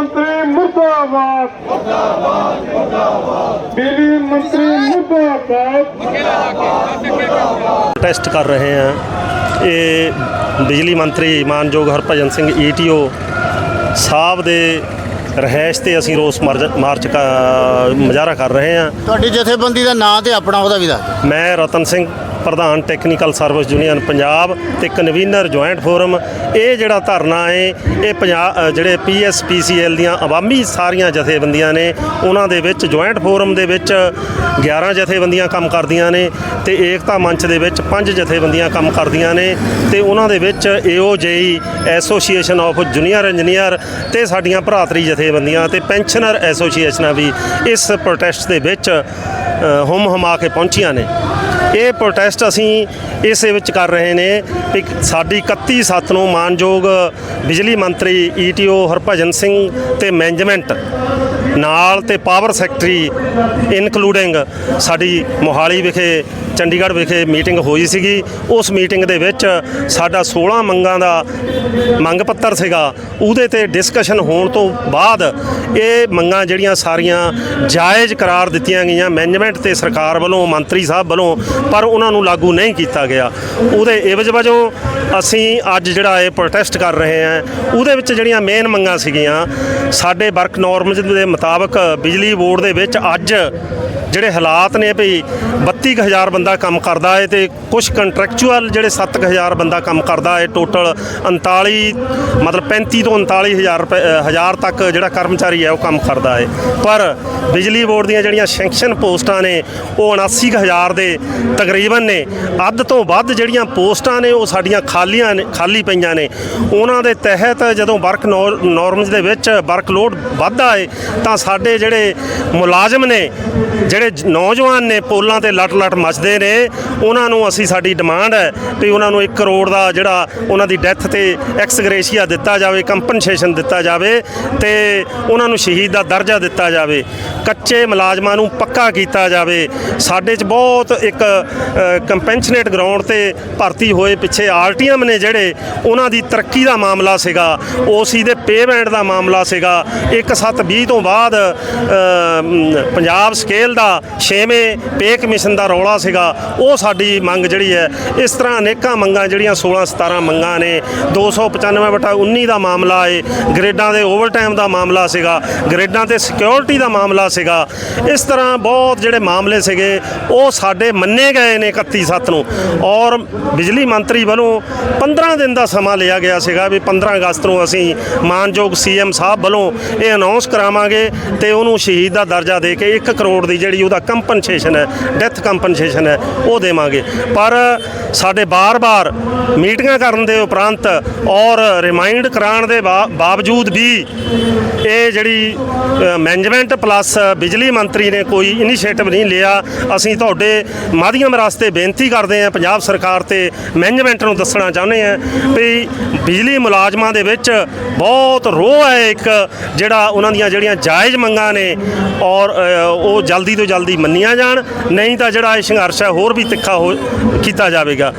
ਮੰਤਰੀ ਮੁਰਦਾਬਾਦ। ਮੁਰਦਾਬਾਦ ਮੁਰਦਾਬਾਦ। ਬਿਜਲੀ ਮੰਤਰੀ ਮੁਰਦਾਬਾਦ। ਟੈਸਟ ਕਰ ਰਹੇ ਹਾਂ। ਇਹ ਬਿਜਲੀ ਮੰਤਰੀ ਮਾਨਯੋਗ ਹਰਭਜਨ ਸਿੰਘ ਈਟੀਓ ਸਾਹਿਬ ਦੇ ਰਹਿਸ਼ ਤੇ ਅਸੀਂ ਰੋਸ ਮਾਰਚ ਮਜ਼ਾਰਾ ਕਰ ਰਹੇ ਹਾਂ। ਤੁਹਾਡੀ ਜਥੇਬੰਦੀ ਦਾ ਨਾਂ ਤੇ ਆਪਣਾ ਉਹਦਾ ਵੀ ਦੱਸ ਮੈਂ ਰਤਨ ਸਿੰਘ ਪ੍ਰਧਾਨ ਟੈਕਨੀਕਲ ਸਰਵਿਸ ਯੂਨੀਅਨ ਪੰਜਾਬ ਤੇ ਕਨਵੀਨਰ ਜੁਆਇੰਟ ਫੋਰਮ। ਇਹ ਜਿਹੜਾ ਧਰਨਾ ਹੈ ਇਹ ਪੰਜਾਬ ਅ, ਜਿਹੜੇ ਪੀਐਸਪੀਸੀਐਲ ਦੀਆਂ ਆਵਾਮੀ ਸਾਰੀਆਂ ਜਥੇਬੰਦੀਆਂ ਨੇ ਉਹਨਾਂ ਦੇ ਵਿੱਚ ਜੁਆਇੰਟ ਫੋਰਮ ਦੇ ਵਿੱਚ 11 ਜਥੇਬੰਦੀਆਂ ਕੰਮ ਕਰਦੀਆਂ ਨੇ ਤੇ ਏਕਤਾ ਮੰਚ ਦੇ ਵਿੱਚ ਪੰਜ ਜਥੇਬੰਦੀਆਂ ਕੰਮ ਕਰਦੀਆਂ ਨੇ ਤੇ ਉਹਨਾਂ ਦੇ ਵਿੱਚ AOJE association of junior engineer ਤੇ ਸਾਡੀਆਂ ਭਰਾਤਰੀ ਜਥੇਬੰਦੀਆਂ ਤੇ ਪੈਨਸ਼ਨਰ ਐਸੋਸੀਏਸ਼ਨਾਂ ਵੀ ਇਸ ਪ੍ਰੋਟੈਸਟ ਦੇ ਵਿੱਚ ਅ, ਹੁਮ ਹਮਾ ਕੇ ਪਹੁੰਚੀਆਂ ਨੇ। ਇਹ ਪ੍ਰੋਟੈਸਟ ਅਸੀਂ ਇਸੇ ਵਿੱਚ ਕਰ ਰਹੇ ਨੇ। ਵੀ ਸਾਡੀ 31 ਸੱਤ ਨੂੰ ਮਾਨਯੋਗ ਬਿਜਲੀ ਮੰਤਰੀ ਈਟੀਓ ਹਰਭਜਨ ਸਿੰਘ ਤੇ ਮੈਨੇਜਮੈਂਟ ਨਾਲ ਤੇ ਪਾਵਰ ਸੈਕਟਰੀ ਇਨਕਲੂਡਿੰਗ ਸਾਡੀ ਮੋਹਾਲੀ ਵਿਖੇ, ਚੰਡੀਗੜ੍ਹ ਵਿਖੇ ਮੀਟਿੰਗ ਹੋਈ ਸੀਗੀ। ਉਸ ਮੀਟਿੰਗ ਦੇ ਵਿੱਚ ਸਾਡਾ 16 ਮੰਗਾਂ ਦਾ ਮੰਗ ਪੱਤਰ ਸੀਗਾ। ਉਹਦੇ ਤੇ ਡਿਸਕਸ਼ਨ ਹੋਣ ਤੋਂ ਬਾਅਦ ਇਹ ਮੰਗਾਂ ਜਿਹੜੀਆਂ ਸਾਰੀਆਂ ਜਾਇਜ਼ ਕਰਾਰ ਦਿੱਤੀਆਂ ਗਈਆਂ ਮੈਨੇਜਮੈਂਟ ਤੇ ਸਰਕਾਰ ਵੱਲੋਂ, ਮੰਤਰੀ ਸਾਹਿਬ ਵੱਲੋਂ, ਪਰ ਉਹਨਾਂ ਨੂੰ ਲਾਗੂ ਨਹੀਂ ਕੀਤਾ ਗਿਆ। ਉਹਦੇ ਇਵਜ ਵਜੋਂ ਅਸੀਂ ਅੱਜ ਜਿਹੜਾ ਇਹ ਪ੍ਰੋਟੈਸਟ ਕਰ ਰਹੇ ਹਾਂ, ਉਹਦੇ ਵਿੱਚ ਜਿਹੜੀਆਂ ਮੇਨ ਮੰਗਾਂ ਸੀਗੀਆਂ, ਸਾਡੇ ਵਰਕ ਨਾਰਮਸ ਦੇ ਮੁਤਾਬਕ ਬਿਜਲੀ ਬੋਰਡ ਦੇ ਵਿੱਚ ਅੱਜ ਜਿਹੜੇ ਹਾਲਾਤ ਨੇ ਭਈ 32000 ਬੰਦਾ ਕੰਮ ਕਰਦਾ ਹੈ ਤੇ ਕੁਝ ਕੰਟਰੈਕਚੁਅਲ ਜਿਹੜੇ 7000 ਬੰਦਾ ਕੰਮ ਕਰਦਾ ਹੈ ਟੋਟਲ 39 ਮਤਲਬ 35 ਤੋਂ 39000 ਰੁਪਏ ਅ, ਹਜ਼ਾਰ ਤੱਕ ਜਿਹੜਾ ਕਰਮਚਾਰੀ ਹੈ ਉਹ ਕੰਮ ਕਰਦਾ ਹੈ ਪਰ ਬਿਜਲੀ ਬੋਰਡ ਦੀਆਂ ਜਿਹੜੀਆਂ ਸੈਂਕਸ਼ਨ ਪੋਸਟਾਂ ਨੇ ਉਹ 79000 ਦੇ ਤਕਰੀਬਨ ਨੇ। ਅੱਧ ਤੋਂ ਵੱਧ ਜਿਹੜੀਆਂ ਪੋਸਟਾਂ ਨੇ ਉਹ ਸਾਡੀਆਂ ਖਾਲੀਆਂ ਨੇ ਖਾਲੀ ਪਈਆਂ ਨੇ। ਉਹਨਾਂ ਦੇ ਤਹਿਤ ਜਦੋਂ ਵਰਕ ਨਾਰਮਸ ਦੇ ਵਿੱਚ ਵਰਕਲੋਡ ਵੱਧਦਾ ਹੈ ਤਾਂ ਸਾਡੇ ਜਿਹੜੇ ਮੁਲਾਜ਼ਮ ਨੇ ਜਿਹੜੇ ਨੌਜਵਾਨ ਨੇ ਪੋਲਾਂ ਤੇ ਲਟ ਲਟ ਮੱਚਦੇ ਨੇ, ਉਹਨਾਂ ਨੂੰ ਅਸੀਂ, ਸਾਡੀ ਡਿਮਾਂਡ ਹੈ ਵੀ ਉਹਨਾਂ ਨੂੰ 1 ਕਰੋੜ ਦਾ ਜਿਹੜਾ ਉਹਨਾਂ ਦੀ ਡੈਥ ਤੇ ਐਕਸਗ੍ਰੇਸ਼ੀਆ ਦਿੱਤਾ ਜਾਵੇ ਕੰਪਨਸੇਸ਼ਨ ਦਿੱਤਾ ਜਾਵੇ ਤੇ ਉਹਨਾਂ ਨੂੰ ਸ਼ਹੀਦ ਦਾ ਦਰਜਾ ਦਿੱਤਾ ਜਾਵੇ। ਕੱਚੇ ਮੁਲਾਜ਼ਮਾਂ ਨੂੰ ਪੱਕਾ ਕੀਤਾ ਜਾਵੇ। ਸਾਡੇ 'ਚ ਬਹੁਤ ਇੱਕ ਕੰਪੈਨਸ਼ਨੇਟ ਗਰਾਊਂਡ ਤੇ ਭਰਤੀ ਹੋਏ ਪਿੱਛੇ ਆਰਟੀਐਮ ਨੇ ਜਿਹੜੇ, ਉਹਨਾਂ ਦੀ ਤਰੱਕੀ ਦਾ ਮਾਮਲਾ ਸੀਗਾ ਓਸੀ ਦੇ ਪੇਮੈਂਟ ਦਾ ਮਾਮਲਾ ਸੀਗਾ। 1720 ਤੋਂ ਬਾਅਦ ਪੰਜਾਬ ਸਕੇਲ ਦਾ ਛੇਵੇਂ ਪੇ ਕਮਿਸ਼ਨ ਦਾ ਰੌਲਾ ਸੀਗਾ, ਉਹ ਸਾਡੀ ਮੰਗ ਜਿਹੜੀ ਹੈ, ਇਸ ਤਰ੍ਹਾਂ ਅਨੇਕਾਂ ਮੰਗਾਂ ਜਿਹੜੀਆਂ 16 17 ਮੰਗਾਂ ਨੇ 295 ਬਟਾ 19 ਦਾ ਮਾਮਲਾ ਹੈ ਗ੍ਰੇਡਾਂ ਦੇ ਓਵਰਟਾਈਮ ਦਾ ਮਾਮਲਾ ਸੀਗਾ, ਗ੍ਰੇਡਾਂ ਤੇ ਸਿਕਿਉਰਿਟੀ ਦਾ ਮਾਮਲਾ ਸੀਗਾ। ਇਸ ਤਰ੍ਹਾਂ ਬਹੁਤ ਜਿਹੜੇ ਮਾਮਲੇ ਸੀਗੇ, ਉਹ ਸਾਡੇ ਮੰਨੇ ਗਏ ਨੇ 31 ਸੱਤ ਨੂੰ। ਔਰ ਬਿਜਲੀ ਮੰਤਰੀ ਵੱਲੋਂ 15 ਦਿਨ ਦਾ ਸਮਾਂ ਲਿਆ ਗਿਆ ਸੀਗਾ ਵੀ 15 ਅਗਸਤ ਨੂੰ ਅਸੀਂ ਮਾਨਯੋਗ ਸੀਐਮ ਸਾਹਿਬ ਵੱਲੋਂ ਇਹ ਅਨਾਉਂਸ ਕਰਾਵਾਂਗੇ ਤੇ ਉਹਨੂੰ ਸ਼ਹੀਦ ਦਾ ਦਰਜਾ ਦੇ ਕੇ 1 ਕਰੋੜ ਦੀ ਜਿਹੜੀ ਉਹਦਾ ਕੰਪਨਸੇਸ਼ਨ ਹੈ ਡੈਥ ਕੰਪਨਸੇਸ਼ਨ ਹੈ, ਉਹ ਦੇਵਾਂਗੇ। ਪਰ ਸਾਡੇ ਬਾਰ-ਬਾਰ ਮੀਟਿੰਗਾਂ ਕਰਨ ਦੇ ਉਪਰੰਤ ਔਰ ਰਿਮਾਈਂਡ ਕਰਾਉਣ ਦੇ ਬਾਵਜੂਦ ਵੀ ਇਹ ਜਿਹੜੀ ਮੈਨੇਜਮੈਂਟ ਪਲੱਸ ਬਿਜਲੀ ਮੰਤਰੀ ਨੇ ਕੋਈ ਇਨੀਸ਼ੀਏਟਿਵ ਨਹੀਂ ਲਿਆ, ਅਸੀਂ ਤੁਹਾਡੇ ਮਾਧਿਅਮ ਰਸਤੇ ਬੇਨਤੀ ਕਰਦੇ ਹਾਂ, ਪੰਜਾਬ ਸਰਕਾਰ ਤੇ ਮੈਨੇਜਮੈਂਟ ਨੂੰ ਦੱਸਣਾ ਚਾਹੁੰਦੇ ਹਾਂ ਵੀ ਬਿਜਲੀ ਮੁਲਾਜ਼ਮਾਂ ਦੇ ਵਿੱਚ ਬਹੁਤ ਰੋਹ ਹੈ ਇੱਕ, ਜਿਹੜਾ ਉਹਨਾਂ ਦੀਆਂ ਜਿਹੜੀਆਂ ਜਾਇਜ਼ ਮੰਗਾਂ ਨੇ ਔਰ ਉਹ ਜਲਦੀ ਤੋਂ ਜਲਦੀ ਮੰਨੀਆਂ ਜਾਣ, ਨਹੀਂ ਤਾਂ ਜਿਹੜਾ ਇਹ ਸੰਘਰਸ਼ ਹੈ ਹੋਰ ਵੀ ਤਿੱਖਾ ਹੋ ਕੀਤਾ ਜਾਵੇਗਾ।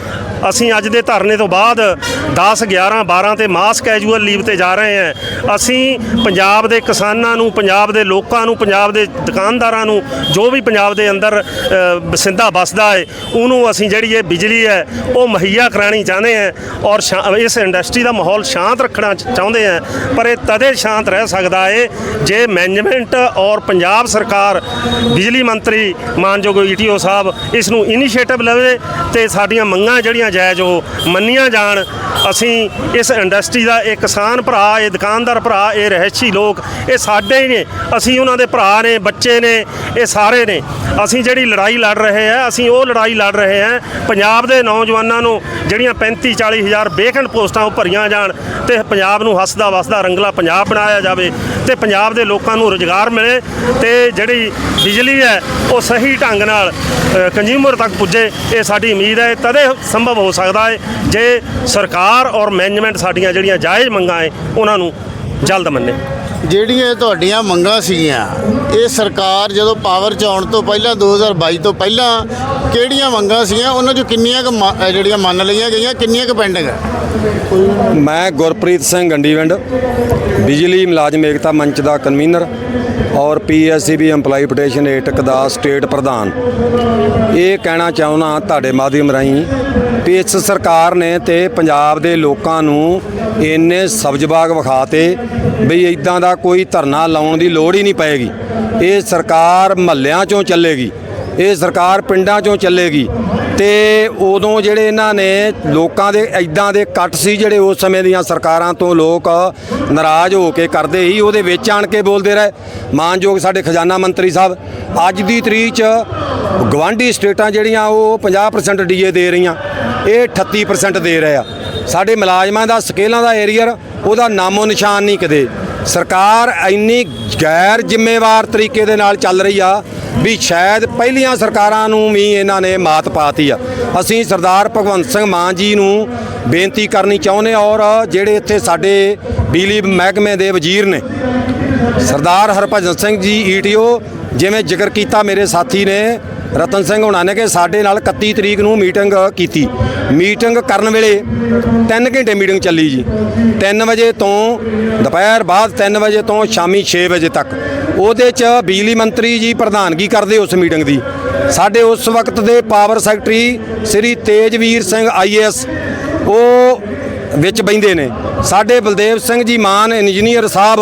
ਅਸੀਂ ਅੱਜ ਦੇ ਧਰਨੇ ਤੋਂ ਬਾਅਦ 10 11 12 ਤੇ ਮਾਸ ਕੈਜੂਅਲ ਲੀਵ ਤੇ ਜਾ ਰਹੇ ਹਾਂ। ਅਸੀਂ ਪੰਜਾਬ ਦੇ ਕਿਸਾਨਾਂ ਨੂੰ, ਪੰਜਾਬ ਦੇ ਲੋਕਾਂ ਨੂੰ, ਪੰਜਾਬ ਦੇ ਦੁਕਾਨਦਾਰਾਂ ਨੂੰ, ਜੋ ਵੀ ਪੰਜਾਬ ਦੇ ਅੰਦਰ ਬਸਿੰਦਾ ਵਸਦਾ ਹੈ, ਉਹਨੂੰ ਅਸੀਂ ਜਿਹੜੀ ਇਹ ਬਿਜਲੀ ਹੈ, ਉਹ ਮੁਹੱਈਆ ਕਰਾਣੀ ਚਾਹੁੰਦੇ ਹਾਂ ਔਰ ਸ਼ਾ- ਇਸ ਇੰਡਸਟਰੀ ਦਾ ਮਾਹੌਲ ਸ਼ਾਂਤ ਰੱਖਣਾ ਚਾਹੁੰਦੇ ਹਾਂ। ਪਰ ਇਹ ਤਦੇ ਸ਼ਾਂਤ ਰਹਿ ਸਕਦਾ ਹੈ ਜੇ ਮੈਨੇਜਮੈਂਟ ਔਰ ਪੰਜਾਬ ਸਰਕਾਰ, ਬਿਜਲੀ ਮੰਤਰੀ ਮਾਨਯੋਗ ਈਟੀਓ ਸਾਹਿਬ ਇਸ ਨੂੰ ਇਨੀਸ਼ੀਏਟਿਵ ਲਵੇ ਤੇ ਸਾਡੀਆਂ ਮੰਗਾਂ ਜਿਹੜੀਆਂ ਜਾਇਜ਼ ਉਹ ਮੰਨੀਆਂ ਜਾਣ। ਅਸੀਂ ਇਸ ਇੰਡਸਟਰੀ ਦਾ ਇਹ ਕਿਸਾਨ ਭਰਾ, ਇਹ ਦੁਕਾਨਦਾਰ ਭਰਾ, ਇਹ ਰਹਿਸ਼ੀ ਲੋਕ, ਇਹ ਸਾਡੇ ਹੀ ਨੇ। ਅਸੀਂ ਉਹਨਾਂ ਦੇ ਭਰਾ ਨੇ, ਬੱਚੇ ਨੇ, ਇਹ ਸਾਰੇ ਨੇ। ਅਸੀਂ ਜਿਹੜੀ ਲੜਾਈ ਲੜ ਰਹੇ ਹਾਂ ਅਸੀਂ ਉਹ ਲੜਾਈ ਲੜ ਰਹੇ ਹਾਂ ਪੰਜਾਬ ਦੇ ਨੌਜਵਾਨਾਂ ਨੂੰ ਜਿਹੜੀਆਂ 35 40 ਹਜ਼ਾਰ ਬੇਕੰਡ ਪੋਸਟਾਂ ਉਹ ਭਰੀਆਂ ਜਾਣ ਤੇ ਪੰਜਾਬ ਨੂੰ ਹੱਸਦਾ ਵਸਦਾ ਰੰਗਲਾ ਪੰਜਾਬ ਬਣਾਇਆ ਜਾਵੇ ਤੇ ਪੰਜਾਬ ਦੇ ਲੋਕਾਂ ਨੂੰ ਰੁਜ਼ਗਾਰ ਮਿਲੇ ਤੇ ਜਿਹੜੀ ਬਿਜਲੀ ਹੈ ਉਹ ਸਹੀ ਢੰਗ ਨਾਲ ਕੰਜ਼ਿਊਮਰ ਤੱਕ ਪੁੱਜੇ, ਇਹ ਸਾਡੀ ਉਮੀਦ ਹੈ। ਤਦੇ ਸੰਭਵ ਹੋ ਸਕਦਾ ਹੈ ਜੇ ਸਰਕਾਰ ਔਰ ਮੈਨੇਜਮੈਂਟ ਸਾਡੀਆਂ ਜਿਹੜੀਆਂ ਜਾਇਜ਼ ਮੰਗਾਂ ਹੈ ਉਹਨਾਂ ਨੂੰ ਜਲਦ ਮੰਨੇ। ਜਿਹੜੀਆਂ ਤੁਹਾਡੀਆਂ ਮੰਗਾਂ ਸੀਗੀਆਂ ਇਹ ਸਰਕਾਰ ਜਦੋਂ ਪਾਵਰ 'ਚ ਆਉਣ ਤੋਂ ਪਹਿਲਾਂ 2022 ਤੋਂ ਪਹਿਲਾਂ ਕਿਹੜੀਆਂ ਮੰਗਾਂ ਸੀਗੀਆਂ ਉਹਨਾਂ 'ਚੋਂ ਕਿੰਨੀਆਂ ਕੁ ਮ- ਜਿਹੜੀਆਂ ਮੰਨ ਲਈਆਂ ਗਈਆਂ ਕਿੰਨੀਆਂ ਕੁ ਪੈਂਡਿੰਗ ਹੈ? ਮੈਂ ਗੁਰਪ੍ਰੀਤ ਸਿੰਘ ਗੰਡੀਵਿੰਡ ਬਿਜਲੀ ਮੁਲਾਜ਼ਮ ਏਕਤਾ ਮੰਚ ਦਾ ਕਨਵੀਨਰ ਔਰ ਪੀਐਸਸੀਬੀ EMPLOYE ਪਟੀਸ਼ਨ ਏਟਕ ਦਾ ਸਟੇਟ ਪ੍ਰਧਾਨ। ਇਹ ਕਹਿਣਾ ਚਾਹੁੰਦਾ ਤੁਹਾਡੇ ਮਾਧਿਅਮ ਰਾਹੀਂ ਵੀ ਇਸ ਸਰਕਾਰ ਨੇ ਤੇ ਪੰਜਾਬ ਦੇ ਲੋਕਾਂ ਨੂੰ ਇੰਨੇ ਸਬਜ਼ ਬਾਗ ਵਿਖਾਤੇ ਵੀ ਇਦਾਂ ਦਾ ਕੋਈ ਧਰਨਾ ਲਾਉਣ ਦੀ ਲੋੜ ਹੀ ਨਹੀਂ ਪਏਗੀ। ਇਹ ਸਰਕਾਰ ਮਹੱਲਿਆਂ ਚੋਂ ਚੱਲੇਗੀ, ਇਹ ਸਰਕਾਰ ਪਿੰਡਾਂ ਚੋਂ ਚੱਲੇਗੀ ਤੇ ਉਦੋਂ ਜਿਹੜੇ ਇਹਨਾਂ ਨੇ ਲੋਕਾਂ ਦੇ ਐਦਾਂ ਦੇ ਕੱਟ ਸੀ ਜਿਹੜੇ ਉਸ ਸਮੇਂ ਦੀਆਂ ਸਰਕਾਰਾਂ ਤੋਂ ਲੋਕ ਨਾਰਾਜ਼ ਹੋ ਕੇ ਕਰਦੇ ਸੀ, ਉਹਦੇ ਵਿੱਚ ਆਣ ਕੇ ਬੋਲਦੇ ਰਹੇ। ਮਾਨਯੋਗ ਸਾਡੇ ਖਜ਼ਾਨਾ ਮੰਤਰੀ ਸਾਹਿਬ, ਅੱਜ ਦੀ ਤਰੀਕ 'ਚ ਗਵਾਂਢੀ ਸਟੇਟਾਂ ਜਿਹੜੀਆਂ ਉਹ 50% ਡੀਏ ਦੇ ਰਹੀਆਂ। ਇਹ 38% ਦੇ ਰਹੇ ਆ। ਸਾਡੇ ਮੁਲਾਜ਼ਮਾਂ ਦਾ, ਸਕੇਲਾਂ ਦਾ ਏਰੀਅਰ ਉਹਦਾ ਨਾਮੋ ਨਿਸ਼ਾਨ ਨਹੀਂ ਕਦੇ। ਸਰਕਾਰ ਇੰਨੀ ਗੈਰ ਜ਼ਿੰਮੇਵਾਰ ਤਰੀਕੇ ਦੇ ਨਾਲ ਚੱਲ ਰਹੀ ਆ ਵੀ ਸ਼ਾਇਦ ਪਹਿਲੀਆਂ ਸਰਕਾਰਾਂ ਨੂੰ ਵੀ ਇਹਨਾਂ ਨੇ ਮਾਤ ਪਾਤੀ ਆ। ਅਸੀਂ ਸਰਦਾਰ ਭਗਵੰਤ ਸਿੰਘ ਮਾਨ ਜੀ ਨੂੰ ਬੇਨਤੀ ਕਰਨੀ ਚਾਹੁੰਦੇ ਔਰ ਜਿਹੜੇ ਇੱਥੇ ਸਾਡੇ ਬਿਜਲੀ ਮਹਿਕਮੇ ਦੇ ਵਜ਼ੀਰ ਨੇ, ਸਰਦਾਰ ਹਰਭਜਨ ਸਿੰਘ ਜੀ ਈਟੀਓ ਜਿਵੇਂ ਜ਼ਿਕਰ ਕੀਤਾ ਮੇਰੇ ਸਾਥੀ ਨੇ ਰਤਨ ਸਿੰਘ ਹੁਣਾਂ ਨੇ ਕਿ ਸਾਡੇ ਨਾਲ 31 ਤਰੀਕ ਨੂੰ ਮੀਟਿੰਗ ਕੀਤੀ। ਮੀਟਿੰਗ ਕਰਨ ਵੇਲੇ 3 ਘੰਟੇ ਮੀਟਿੰਗ ਚੱਲੀ ਜੀ। 3 ਵਜੇ ਤੋਂ ਦੁਪਹਿਰ ਬਾਅਦ 3 ਵਜੇ ਤੋਂ ਸ਼ਾਮੀ 6 ਵਜੇ ਤੱਕ। ਉਹਦੇ 'ਚ ਬਿਜਲੀ ਮੰਤਰੀ ਜੀ ਪ੍ਰਧਾਨਗੀ ਕਰਦੇ ਉਸ ਮੀਟਿੰਗ ਦੀ। ਸਾਡੇ ਉਸ ਵਕਤ ਦੇ power secretary Shri Tejveer Singh IAS ਉਹ ਵਿੱਚ ਬੈਂਦੇ ਨੇ। ਸਾਡੇ ਬਲਦੇਵ ਸਿੰਘ ਜੀ ਮਾਨ ਇੰਜੀਨੀਅਰ ਸਾਹਿਬ,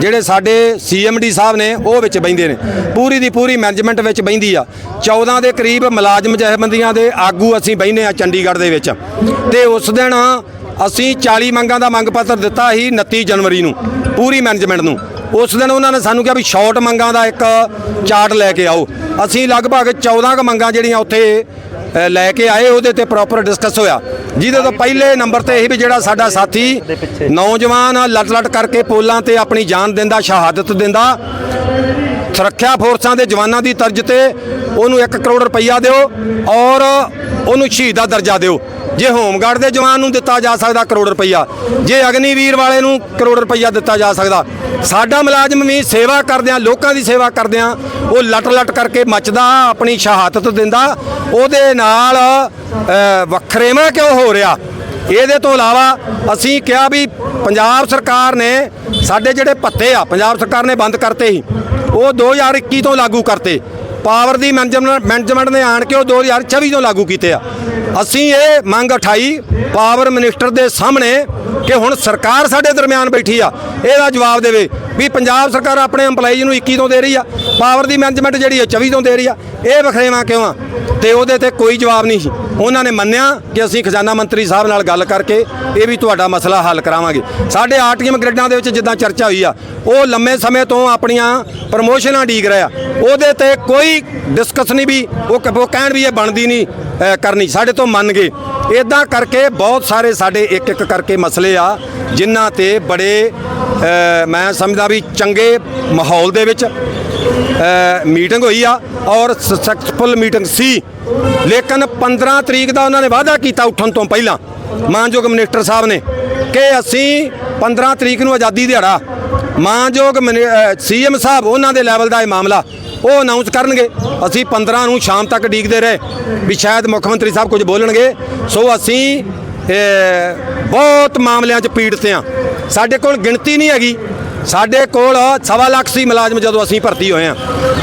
ਜਿਹੜੇ ਸਾਡੇ ਸੀਐਮਡੀ ਸਾਹਿਬ ਨੇ, ਉਹ ਵਿੱਚ ਬੈਂਦੇ ਨੇ। ਪੂਰੀ ਦੀ ਪੂਰੀ ਮੈਨੇਜਮੈਂਟ ਵਿੱਚ ਬੈਂਦੀ ਆ। 14 ਦੇ ਕਰੀਬ ਮੁਲਾਜ਼ਮ ਜਥੇਬੰਦੀਆਂ ਦੇ ਆਗੂ ਅਸੀਂ ਬੈਂਦੇ ਆ ਚੰਡੀਗੜ੍ਹ ਦੇ ਵਿੱਚ। ਤੇ ਉਸ ਦਿਨ ਅਸੀਂ 40 ਮੰਗਾਂ ਦਾ ਮੰਗ ਪੱਤਰ ਦਿੱਤਾ ਸੀ 29 ਜਨਵਰੀ ਨੂੰ, ਪੂਰੀ ਮੈਨੇਜਮੈਂਟ ਨੂੰ। ਉਸ ਦਿਨ ਉਹਨਾਂ ਨੇ ਸਾਨੂੰ ਕਿਹਾ ਵੀ ਸ਼ਾਰਟ ਮੰਗਾਂ ਦਾ ਇੱਕ ਚਾਰਟ ਲੈ ਕੇ ਆਓ। ਅਸੀਂ ਲਗਭਗ 14 ਕ ਮੰਗਾਂ ਜਿਹੜੀਆਂ ਉੱਥੇ ਲੈ ਕੇ ਆਏ, ਉਹਦੇ ਤੇ ਪ੍ਰੋਪਰ ਡਿਸਕਸ ਹੋਇਆ। ਜਿਹਦੇ ਤੋਂ ਪਹਿਲੇ ਨੰਬਰ ਤੇ ਇਹ ਵੀ ਜਿਹੜਾ ਸਾਡਾ ਸਾਥੀ ਨੌਜਵਾਨ ਲਟ ਲਟ ਕਰਕੇ ਪੋਲਾਂ ਤੇ ਆਪਣੀ ਜਾਨ ਦਿੰਦਾ, ਸ਼ਹਾਦਤ ਦਿੰਦਾ। ਸੁਰੱਖਿਆ ਫੋਰਸਾਂ ਦੇ ਜਵਾਨਾਂ ਦੀ ਤਰਜ ਤੇ ਉਹਨੂੰ 1 ਕਰੋੜ ਰੁਪਈਆ ਦਿਓ ਔਰ ਉਹਨੂੰ ਸ਼ਹੀਦ ਦਾ ਦਰਜਾ ਦਿਓ। ਜੇ ਹੋਮਗਾਰਡ ਦੇ ਜਵਾਨ ਨੂੰ ਦਿੱਤਾ ਜਾ ਸਕਦਾ ਕਰੋੜ ਰੁਪਈਆ ਜੇ ਅਗਨੀਵੀਰ ਵਾਲੇ ਨੂੰ ਕਰੋੜ ਰੁਪਈਆ ਦਿੱਤਾ ਜਾ ਸਕਦਾ ਸਾਡਾ ਮੁਲਾਜ਼ਮ ਵੀ ਸੇਵਾ ਕਰਦਿਆਂ ਲੋਕਾਂ ਦੀ ਸੇਵਾ ਕਰਦਿਆਂ ਉਹ ਲਟ ਲਟ ਕਰਕੇ ਮੱਚਦਾ ਆਪਣੀ ਸ਼ਹਾਦਤ ਦਿੰਦਾ ਉਹਦੇ ਨਾਲ ਅ, ਵੱਖਰੇਵਾਂ ਕਿਉਂ ਹੋ ਰਿਹਾ? ਇਹਦੇ ਤੋਂ ਇਲਾਵਾ ਅਸੀਂ ਕਿਹਾ ਵੀ ਪੰਜਾਬ ਸਰਕਾਰ ਨੇ ਸਾਡੇ ਜਿਹੜੇ ਭੱਤੇ ਆ ਪੰਜਾਬ ਸਰਕਾਰ ਨੇ ਬੰਦ ਕਰਤੇ ਸੀ। ਉਹ 2021 ਤੋਂ ਲਾਗੂ ਕਰਤੇ। ਪਾਵਰ ਦੀ ਮੈਨੇਜਮੈਂਟ ਮੈਨੇਜਮੈਂਟ ਨੇ ਆਣ ਕੇ ਉਹ 2024 ਤੋਂ ਲਾਗੂ ਕੀਤੇ ਆ। ਅਸੀਂ ਇਹ ਮੰਗ ਉਠਾਈ ਪਾਵਰ ਮਿਨਿਸਟਰ ਦੇ ਸਾਹਮਣੇ ਕਿ ਹੁਣ ਸਰਕਾਰ ਸਾਡੇ ਦਰਮਿਆਨ ਬੈਠੀ ਆ। ਇਹਦਾ ਜਵਾਬ ਦੇਵੇ। ਵੀ ਪੰਜਾਬ ਸਰਕਾਰ ਆਪਣੇ EMPLOYEES ਨੂੰ 21 ਤੋਂ ਦੇ ਰਹੀ ਆ ਪਾਵਰ ਦੀ ਮੈਨੇਜਮੈਂਟ ਜਿਹੜੀ ਹੈ 24 ਤੋਂ ਦੇ ਰਹੀ ਆ। ਇਹ ਵਖਰੇਵਾਂ ਕਿਉਂ ਆ? ਤੇ ਉਹਦੇ ਤੇ ਕੋਈ ਜਵਾਬ ਨਹੀਂ ਸੀ। ਉਹਨਾਂ ਨੇ ਮੰਨਿਆ ਕਿ ਅਸੀਂ ਖਜ਼ਾਨਾ ਮੰਤਰੀ ਸਾਹਿਬ ਨਾਲ ਗੱਲ ਕਰਕੇ ਇਹ ਵੀ ਤੁਹਾਡਾ ਮਸਲਾ ਹੱਲ ਕਰਾਵਾਂਗੇ। ਸਾਡੇ ਆਰਟੀਐਮ ਗ੍ਰਿਡਾਂ ਦੇ ਵਿੱਚ ਜਿੱਦਾਂ ਚਰਚਾ ਹੋਈ ਆ, ਉਹ ਲੰਮੇ ਸਮੇਂ ਤੋਂ ਆਪਣੀਆਂ ਪ੍ਰਮੋਸ਼ਨਾਂ ਡੀਕ ਰਿਹਾ। ਉਹਦੇ ਤੇ ਕੋਈ ਡਿਸਕਸ ਨਹੀਂ ਵੀ, ਉਹ ਕ- ਕਹਿਣ ਵੀ ਇਹ ਬਣਦੀ ਨਹੀਂ ਕਰਨੀ। ਸਾਡੇ ਤੋਂ ਮੰਨ ਗਏ। ਇਦਾਂ ਕਰਕੇ ਬਹੁਤ ਸਾਰੇ ਸਾਡੇ ਇੱਕ ਇੱਕ ਕਰਕੇ ਮਸਲੇ ਆ, ਜਿਨ੍ਹਾਂ ਤੇ ਬੜੇ ਮੈਂ ਸਮਝਦਾ ਵੀ ਚੰਗੇ ਮਾਹੌਲ ਦੇ ਵਿੱਚ ਮੀਟਿੰਗ ਹੋਈ ਆ ਔਰ ਸਕਸੈਸਫੁਲ ਮੀਟਿੰਗ ਸੀ। ਲੇਕਿਨ 15 ਤਰੀਕ ਦਾ ਉਹਨਾਂ ਨੇ ਵਾਅਦਾ ਕੀਤਾ ਉੱਠਣ ਤੋਂ ਪਹਿਲਾਂ, ਮਾਨਯੋਗ ਮਿਨਿਸਟਰ ਸਾਹਿਬ ਨੇ, ਕਿ ਅਸੀਂ 15 ਤਰੀਕ ਨੂੰ ਆਜ਼ਾਦੀ ਦਿਹਾੜਾ, ਮਾਨਯੋਗ ਸੀਐਮ ਸਾਹਿਬ, ਉਹਨਾਂ ਦੇ ਲੈਵਲ ਦਾ ਇਹ ਮਾਮਲਾ ਉਹ ਅਨਾਉਂਸ ਕਰਨਗੇ। ਅਸੀਂ 15 ਨੂੰ ਸ਼ਾਮ ਤੱਕ ਡੀਕਦੇ ਰਹੇ ਵੀ ਸ਼ਾਇਦ ਮੁੱਖ ਮੰਤਰੀ ਸਾਹਿਬ ਕੁਝ ਬੋਲਣਗੇ। ਸੋ ਅਸੀਂ ਬਹੁਤ ਮਾਮਲਿਆਂ 'ਚ ਪੀੜਤ ਆ ਸਾਡੇ ਕੋਲ ਗਿਣਤੀ ਨਹੀਂ ਹੈਗੀ। ਸਾਡੇ ਕੋਲ ਸਵਾ ਲੱਖ ਸੀ ਮੁਲਾਜ਼ਮ ਜਦੋਂ ਅਸੀਂ ਭਰਤੀ ਹੋਏ ਆ